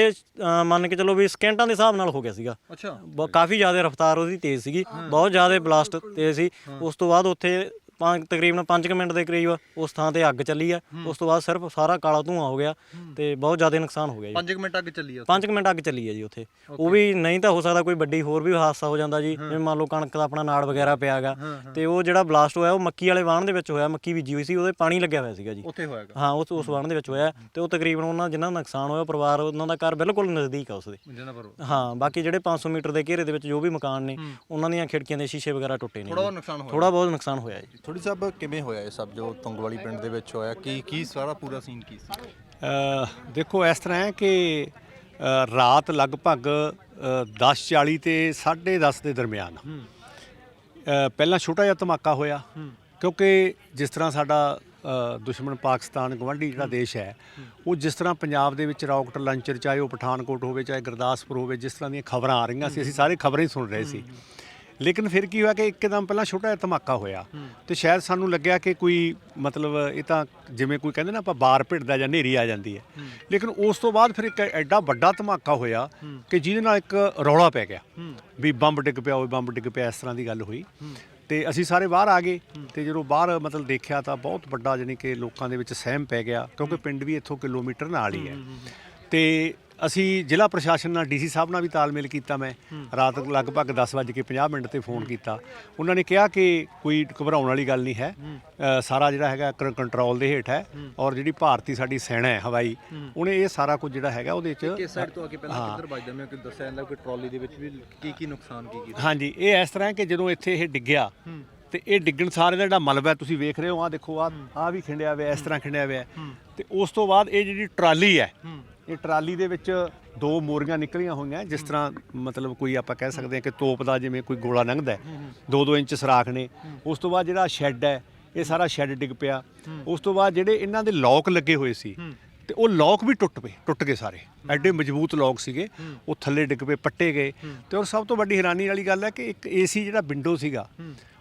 ਮੰਨ ਕੇ ਚੱਲੋ ਵੀ ਸਕਿੰਟਾਂ ਦੇ ਹਿਸਾਬ ਨਾਲ ਹੋ ਗਿਆ ਸੀਗਾ। ਅੱਛਾ। ਕਾਫੀ ਜ਼ਿਆਦਾ ਰਫ਼ਤਾਰ ਉਹਦੀ ਤੇਜ਼ ਸੀਗੀ ਬਹੁਤ ਜ਼ਿਆਦਾ ਬਲਾਸਟ ਤੇਜ਼ ਸੀ। ਉਸ ਤੋਂ ਬਾਅਦ ਉੱਥੇ ਪੰਜ ਤਕਰੀਬਨ 5 ਮਿੰਟ ਦੇ ਕਰੀਬ ਉਸ ਥਾਂ ਤੇ ਅੱਗ ਚੱਲੀ ਆ। ਉਸ ਤੋਂ ਬਾਅਦ ਸਿਰਫ ਸਾਰਾ ਕਾਲਾ ਧੂਆਂ ਹੋ ਗਿਆ ਤੇ ਬਹੁਤ ਜ਼ਿਆਦਾ ਨੁਕਸਾਨ ਹੋ ਗਿਆ ਜੀ। 5 ਮਿੰਟ ਅੱਗ ਚੱਲੀ ਆ 5 ਮਿੰਟ ਅੱਗ ਚੱਲੀ ਹੈ ਜੀ ਉੱਥੇ। ਉਹ ਵੀ ਨਹੀਂ ਤਾਂ ਹੋ ਸਕਦਾ ਕੋਈ ਵੱਡੀ ਹੋਰ ਵੀ ਹਾਦਸਾ ਹੋ ਜਾਂਦਾ ਜੀ। ਜਿਵੇਂ ਮੰਨ ਲਓ ਕਣਕ ਦਾ ਆਪਣਾ ਨਾੜ ਵਗੈਰਾ ਪਿਆਗਾ ਤੇ ਉਹ ਜਿਹੜਾ ਬਲਾਸਟ ਹੋਇਆ ਉਹ ਮੱਕੀ ਵਾਲੇ ਵਾਹਣ ਦੇ ਵਿੱਚ ਹੋਇਆ ਮੱਕੀ ਬੀਜੀ ਹੋਈ ਸੀ ਉਹਦੇ ਪਾਣੀ ਲੱਗਿਆ ਹੋਇਆ ਸੀਗਾ ਜੀ। ਉੱਥੇ ਹੋਇਆਗਾ? ਹਾਂ ਉਸ ਉਸ ਵਾਹਣ ਦੇ ਵਿੱਚ ਹੋਇਆ ਤੇ ਉਹ ਤਕਰੀਬਨ ਉਹਨਾਂ ਜਿਨ੍ਹਾਂ ਦਾ ਨੁਕਸਾਨ ਹੋਇਆ ਪਰਿਵਾਰ ਉਹਨਾਂ ਦਾ ਘਰ ਬਿਲਕੁਲ ਨਜ਼ਦੀਕ ਆ ਉਸਦੇ ਹਾਂ ਬਾਕੀ ਜਿਹੜੇ 500 ਮੀਟਰ ਦੇ ਘੇਰੇ ਦੇ ਵਿੱਚ ਜੋ ਵੀ ਮਕਾਨ ਨੇ ਉਹਨਾਂ ਦੀਆਂ ਖਿੜਕੀਆਂ ਦੇ ਸ਼ੀਸ਼ੇ ਵਗੈਰਾ ਟੁੱਟੇ ਨੇ ਥੋੜਾ ਬਹੁਤ ਨੁਕਸਾਨ ਹੋਇਆ। ਥੋੜਾ ਬਹੁਤ ਨੁਕਸਾਨ ਹੋਇਆ ਜੀ। ਥੋੜੀ ਸਾਹਿਬ ਕਿਵੇਂ ਹੋਇਆ ਇਹ ਸਭ ਜੋ ਤੁੰਗਵਾਲੀ ਪਿੰਡ ਦੇ ਵਿੱਚ ਹੋਇਆ? ਕੀ ਕੀ ਸਾਰਾ ਪੂਰਾ ਸੀਨ ਕੀ ਸੀ? ਅ, ਦੇਖੋ ਇਸ ਤਰ੍ਹਾਂ ਹੈ ਕਿ ਅ, ਰਾਤ ਲਗਭਗ ਅ, 10:40 ਤੇ 10:30 ਦੇ ਦਰਮਿਆਨ। ਅ, ਪਹਿਲਾਂ ਛੋਟਾ ਜਿਹਾ ਧਮਾਕਾ ਹੋਇਆ ਕਿਉਂਕਿ ਜਿਸ ਤਰ੍ਹਾਂ ਸਾਡਾ ਅ, ਦੁਸ਼ਮਣ ਪਾਕਿਸਤਾਨ ਗਵਾਂਢੀ ਜਿਹੜਾ ਦੇਸ਼ ਹੈ ਉਹ ਜਿਸ ਤਰ੍ਹਾਂ ਪੰਜਾਬ ਦੇ ਵਿੱਚ ਰਾਕਟ ਲਾਂਚਰ ਚਾਹੇ ਉਹ ਪਠਾਨਕੋਟ ਹੋਵੇ ਚਾਹੇ ਗੁਰਦਾਸਪੁਰ ਹੋਵੇ ਜਿਸ ਤਰ੍ਹਾਂ ਦੀਆਂ ਖਬਰਾਂ ਆ ਰਹੀਆਂ ਸੀ ਅਸੀਂ ਸਾਰੇ ਖਬਰਾਂ ਹੀ ਸੁਣ ਰਹੇ ਸੀ। ਲੇਕਿਨ ਫਿਰ ਕੀ ਹੋਇਆ ਕਿ ਇੱਕਦਮ ਪਹਿਲਾਂ ਛੋਟਾ ਜਿਹਾ ਧਮਾਕਾ ਹੋਇਆ ਤੇ ਸ਼ਾਇਦ ਸਾਨੂੰ ਲੱਗਿਆ ਕਿ ਕੋਈ ਮਤਲਬ ਇਹ ਤਾਂ ਜਿਵੇਂ ਕੋਈ ਕਹਿੰਦੇ ਨਾ ਆਪਾਂ ਬਾਰ ਭਿੜਦਾ ਜਾਂ ਹਨੇਰੀ ਆ ਜਾਂਦੀ ਹੈ। ਲੇਕਿਨ ਉਸ ਤੋਂ ਬਾਅਦ ਫਿਰ ਇੱਕ ਐਡਾ ਵੱਡਾ ਧਮਾਕਾ ਹੋਇਆ ਕਿ ਜਿਹਦੇ ਨਾਲ ਇੱਕ ਰੌਲਾ ਪੈ ਗਿਆ। ਵੀ ਬੰਬ ਡਿੱਗ ਪਿਆ ਹੋਵੇ ਬੰਬ ਡਿੱਗ ਪਿਆ ਇਸ ਤਰ੍ਹਾਂ ਦੀ ਗੱਲ ਹੋਈ। ਤੇ ਅਸੀਂ ਸਾਰੇ ਬਾਹਰ ਆ ਗਏ ਤੇ ਜਦੋਂ ਬਾਹਰ ਮਤਲਬ ਦੇਖਿਆ ਤਾਂ ਬਹੁਤ ਵੱਡਾ ਜਾਨੀ ਕਿ ਲੋਕਾਂ ਦੇ ਵਿੱਚ ਸਹਿਮ ਪੈ ਗਿਆ ਕਿਉਂਕਿ ਪਿੰਡ ਵੀ ਇੱਥੋਂ ਕਿਲੋਮੀਟਰ ਨਾਲ ਹੀ ਹੈ। ਤੇ ਅਸੀਂ ਜ਼ਿਲ੍ਹਾ ਪ੍ਰਸ਼ਾਸਨ ਨਾਲ ਡੀਸੀ ਸਾਹਿਬ ਨਾਲ ਵੀ ਤਾਲਮੇਲ ਕੀਤਾ ਮੈਂ। ਰਾਤ ਲਗਭਗ 10:50 ਮਿੰਟ ਤੇ ਫੋਨ ਕੀਤਾ। ਉਹਨਾਂ ਨੇ ਕਿਹਾ ਕਿ ਕੋਈ ਘਬਰਾਉਣ ਵਾਲੀ ਗੱਲ ਨਹੀਂ ਹੈ। ਸਾਰਾ ਜਿਹੜਾ ਹੈਗਾ ਕੰਟਰੋਲ ਦੇ ਹੇਠ ਹੈ ਔਰ ਜਿਹੜੀ ਭਾਰਤੀ ਸਾਡੀ ਸੈਨਾ ਹੈ ਹਵਾਈ ਉਹਨੇ ਇਹ ਸਾਰਾ ਕੁਝ ਜਿਹੜਾ ਹੈਗਾ ਉਹਦੇ ਚ ਕਿਸ ਸਾਈਡ ਤੋਂ ਆ ਕੇ ਪਹਿਲਾਂ ਕਿੱਧਰ ਵੱਜਦਾ ਮੈਂ ਕਿ ਦੱਸਿਆ ਜਾਂਦਾ ਕਿ ਟਰਾਲੀ ਦੇ ਵਿੱਚ ਵੀ ਕੀ ਕੀ ਨੁਕਸਾਨ ਕੀ ਕੀ ਹਾਂਜੀ ਇਹ ਇਸ ਤਰ੍ਹਾਂ ਹੈ ਕਿ ਜਦੋਂ ਇੱਥੇ ਇਹ ਡਿੱਗਿਆ ਤੇ ਇਹ ਡਿੱਗਣ ਸਾਰੇ ਦਾ ਜਿਹੜਾ ਮਲਬਾ ਤੁਸੀਂ ਵੇਖ ਰਹੇ ਹੋ ਆ ਦੇਖੋ ਆ ਆ ਵੀ ਖਿੰਡਿਆ ਹੋਇਆ ਇਸ ਤਰ੍ਹਾਂ ਖਿੰਡਿਆ ਹੋਇਆ। ਤੇ ਉਸ ਤੋਂ ਬਾਅਦ ਇਹ ਜਿਹੜੀ ਟਰਾਲੀ ਹੈ। ਇਹ ਟਰਾਲੀ ਦੇ ਵਿੱਚ ਦੋ ਮੋਰੀਆਂ ਨਿਕਲੀਆਂ ਹੋਈਆਂ ਜਿਸ ਤਰ੍ਹਾਂ ਮਤਲਬ ਕੋਈ ਆਪਾਂ ਕਹਿ ਸਕਦੇ ਹਾਂ ਕਿ ਤੋਪ ਦਾ ਜਿਵੇਂ ਕੋਈ ਗੋਲਾ ਲੰਘਦਾ ਹੈ 2-2 ਇੰਚ ਸਰਾਖ ਨੇ। ਉਸ ਤੋਂ ਬਾਅਦ ਜਿਹੜਾ ਸ਼ੈੱਡ ਹੈ ਇਹ ਸਾਰਾ ਸ਼ੈੱਡ ਡਿੱਗ ਪਿਆ। ਉਸ ਤੋਂ ਬਾਅਦ ਜਿਹੜੇ ਇਹਨਾਂ ਦੇ ਲੋਕ ਲੱਗੇ ਹੋਏ ਸੀ ਤੇ ਉਹ ਲੋਕ ਵੀ ਟੁੱਟ ਪਏ ਟੁੱਟ ਗਏ ਸਾਰੇ। ਐਡੇ ਮਜ਼ਬੂਤ ਲੋਕ ਸੀਗੇ ਉਹ ਥੱਲੇ ਡਿੱਗ ਪਏ ਪੱਟੇ ਗਏ। ਤੇ ਔਰ ਸਭ ਤੋਂ ਵੱਡੀ ਹੈਰਾਨੀ ਵਾਲੀ ਗੱਲ ਹੈ ਕਿ ਇੱਕ ਏਸੀ ਜਿਹੜਾ ਵਿੰਡੋ ਸੀਗਾ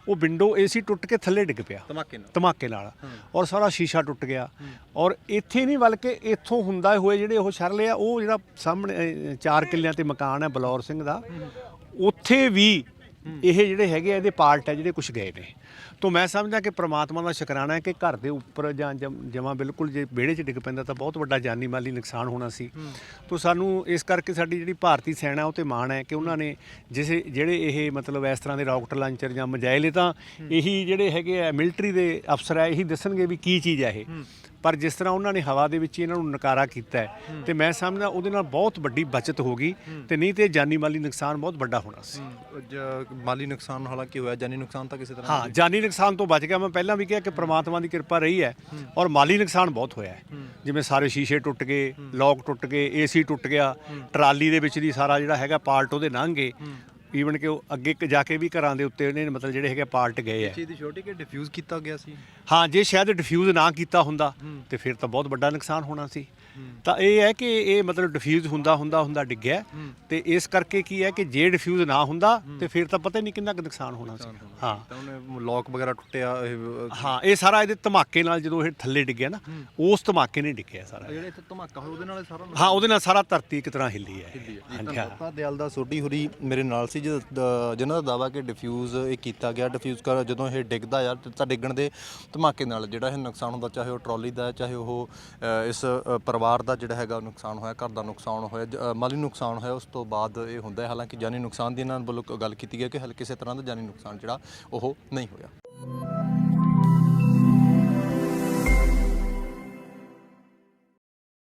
ਉਹ ਵਿੰਡੋ ਏਸੀ ਟੁੱਟ ਕੇ ਥੱਲੇ ਡਿੱਗ ਪਿਆ। ਧਮਾਕੇ ਨਾਲ। ਧਮਾਕੇ ਨਾਲ। ਔਰ ਸਾਰਾ ਸ਼ੀਸ਼ਾ ਟੁੱਟ ਗਿਆ। ਔਰ ਇੱਥੇ ਨਹੀਂ ਬਲਕਿ ਇੱਥੋਂ ਹੁੰਦਾ ਹੋਏ ਜਿਹੜੇ ਉਹ ਸ਼ਰਲੇ ਆ ਉਹ ਜਿਹੜਾ ਸਾਹਮਣੇ ਚਾਰ ਕਿੱਲਿਆਂ ਤੇ ਮਕਾਨ ਹੈ ਬਲੌਰ ਸਿੰਘ ਦਾ। ਉੱਥੇ ਵੀ ਇਹ ਜਿਹੜੇ ਹੈਗੇ ਆ ਇਹਦੇ ਪਾਰਟ ਹੈ ਜਿਹੜੇ ਕੁਝ ਗਏ ਨੇ। ਤੋਂ ਮੈਂ ਸਮਝਦਾ ਕਿ ਪ੍ਰਮਾਤਮਾ ਦਾ ਸ਼ੁਕਰਾਨਾ ਹੈ ਕਿ ਘਰ ਦੇ ਉੱਪਰ ਜਾਂ ਜਮਾ ਬਿਲਕੁਲ ਜੇ ਵਿਹੜੇ 'ਚ ਡਿੱਗ ਪੈਂਦਾ ਤਾਂ ਬਹੁਤ ਵੱਡਾ ਜਾਨੀ ਮਾਲੀ ਨੁਕਸਾਨ ਹੋਣਾ ਸੀ। ਤੋਂ ਸਾਨੂੰ ਇਸ ਕਰਕੇ ਸਾਡੀ ਜਿਹੜੀ ਭਾਰਤੀ ਸੈਨਾ ਉਹ ਤੇ ਮਾਣ ਹੈ ਕਿ ਉਹਨਾਂ ਨੇ ਜਿਸ ਜਿਹੜੇ ਇਹ ਮਤਲਬ ਇਸ ਤਰ੍ਹਾਂ ਦੇ ਰਾਕਟ ਲਾਂਚਰ ਜਾਂ ਮਜਾਇਲ ਤਾਂ ਇਹੀ ਜਿਹੜੇ ਹੈਗੇ ਆ ਮਿਲਟਰੀ ਦੇ ਅਫਸਰ ਹੈ ਇਹੀ ਦੱਸਣਗੇ ਵੀ ਕੀ ਚੀਜ਼ ਹੈ ਇਹ। ਪਰ ਜਿਸ ਤਰ੍ਹਾਂ ਉਹਨਾਂ ਨੇ ਹਵਾ ਦੇ ਵਿੱਚ ਹੀ ਇਹਨਾਂ ਨੂੰ ਨਕਾਰਾ ਕੀਤਾ ਹੈ ਤੇ ਮੈਂ ਸਮਝਦਾ ਉਹਦੇ ਨਾਲ ਬਹੁਤ ਵੱਡੀ ਬਚਤ ਹੋ ਗਈ ਤੇ ਨਹੀਂ ਤੇ ਜਾਨੀ ਮਾਲੀ ਨੁਕਸਾਨ ਬਹੁਤ ਵੱਡਾ ਹੋਣਾ ਸੀ। ਜ- ਮਾਲੀ ਨੁਕਸਾਨ ਹਾਲਾਂਕਿ ਹੋਇਆ? ਜਾਨੀ ਨੁਕਸਾਨ ਤਾਂ ਕਿਸੇ ਤਰ੍ਹਾਂ ਹਾਂ ਜਾਨੀ ਨੁਕਸਾਨ ਤੋਂ ਬਚ ਗਿਆ। ਮੈਂ ਪਹਿਲਾਂ ਵੀ ਕਿਹਾ ਕਿ ਪ੍ਰਮਾਤਮਾ ਦੀ ਕਿਰਪਾ ਰਹੀ ਹੈ ਔਰ ਮਾਲੀ ਨੁਕਸਾਨ ਬਹੁਤ ਹੋਇਆ ਹੈ। ਜਿਵੇਂ ਸਾਰੇ ਸ਼ੀਸ਼ੇ ਟੁੱਟ ਗਏ ਲੋਕ ਟੁੱਟ ਗਏ ਏਸੀ ਟੁੱਟ ਗਿਆ ਟਰਾਲੀ ਦੇ ਵਿੱਚ ਦੀ ਸਾਰਾ ਜਿਹੜਾ ਹੈਗਾ ਪਾਰਟ ਉਹਦੇ ਲੰਘ ਗਏ। ਈਵਨ ਕਿ ਉਹ ਅੱਗੇ ਕ- ਜਾ ਕੇ ਵੀ ਘਰਾਂ ਦੇ ਉੱਤੇ ਉਹਨੇ ਮਤਲਬ ਜਿਹੜੇ ਹੈਗੇ ਪਾਰਟ ਗਏ ਆ। ਚੀਜ਼ ਦੀ ਛੋਟੀ ਕਿ ਡਿਫਿਊਜ਼ ਕੀਤਾ ਗਿਆ ਸੀ? ਹਾਂ ਜੇ ਸ਼ਾਇਦ ਡਿਫਿਊਜ਼ ਨਾ ਕੀਤਾ ਹੁੰਦਾ ਤੇ ਫਿਰ ਤਾਂ ਬਹੁਤ ਵੱਡਾ ਨੁਕਸਾਨ ਹੋਣਾ ਸੀ। ਤਾਂ ਇਹ ਹੈ ਕਿ ਇਹ ਮਤਲਬ ਡਿਫਿਊਜ਼ ਹੁੰਦਾ ਹੁੰਦਾ ਹੁੰਦਾ ਡਿੱਗਿਆ। ਤੇ ਇਸ ਕਰਕੇ ਕੀ ਹੈ ਕਿ ਜੇ ਡਿਫਿਊਜ਼ ਨਾ ਹੁੰਦਾ ਤੇ ਫਿਰ ਤਾਂ ਪਤਾ ਹੀ ਨਹੀਂ ਕਿੰਨਾ ਕੁ ਨੁਕਸਾਨ ਹੋਣਾ ਸੀ। ਹਾਂ। ਤਾਂ ਉਹਨੇ ਲੋਕ ਵਗੈਰਾ ਟੁੱਟਿਆ ਇਹ ਹਾਂ ਇਹ ਸਾਰਾ ਇਹਦੇ ਧਮਾਕੇ ਨਾਲ ਜਦੋਂ ਇਹ ਥੱਲੇ ਡਿੱਗਿਆ ਨਾ ਉਸ ਧਮਾਕੇ ਨੇ ਡਿੱਗਿਆ ਸਾਰਾ। ਜਿਹੜੇ ਇੱਥੇ ਧਮਾਕਾ ਹੋਇਆ ਉਹਦੇ ਨਾਲ ਸਾਰਾ ਹਾਂ ਉਹਦੇ ਨਾਲ ਸਾਰਾ ਧਰਤੀ ਇੱਕ ਤਰ੍ਹਾਂ ਹਿੱਲੀ ਹੈ। ਹਾਂਜੀ ਹਾਂ। ਦਿਆਲ ਦਾ ਸੋਢੀ ਹੁਰੀ ਮੇਰੇ ਨਾਲ ਸੀ ਜਿਨ੍ਹਾਂ ਦਾ ਦਾਵਾ ਕਿ ਡਿਫਿਊਜ਼ ਇਹ ਕੀਤਾ ਗਿਆ ਡਿਫਿਊਜ਼ ਕਰ ਜਦੋਂ ਇਹ ਡਿੱਗਦਾ ਯਾਰ ਤਾਂ ਡਿੱਗਣ ਦੇ ਧਮਾਕੇ ਨਾਲ ਜਿਹੜਾ ਇਹ ਨੁਕਸਾਨ ਹੁੰਦਾ ਚਾਹੇ ਉਹ ਟਰਾਲੀ ਦਾ ਚਾਹੇ ਉਹ ਇਸ ਅ, ਪਰਿਵਾਰ ਦਾ ਜਿਹੜਾ ਹੈਗਾ ਉਹ ਨੁਕਸਾਨ ਹੋਇਆ ਘਰ ਦਾ ਨੁਕਸਾਨ ਹੋਇਆ ਜ- ਅ, ਮਾਲੀ ਨੁਕਸਾਨ ਹੋਇਆ ਉਸ ਤੋਂ ਬਾਅਦ ਇਹ ਹੁੰਦਾ ਹੈ। ਹਾਲਾਂਕਿ ਜਾਨੀ ਨੁਕਸਾਨ ਦੀ ਇਹਨਾਂ ਵੱਲੋਂ ਗੱਲ ਕੀਤੀ ਗਈ ਕਿ ਹਲ ਕਿਸੇ ਤਰ੍ਹਾਂ ਦਾ ਜਾਨੀ ਨੁਕਸਾਨ ਜਿਹੜਾ ਉਹ ਨਹੀਂ ਹੋਇਆ।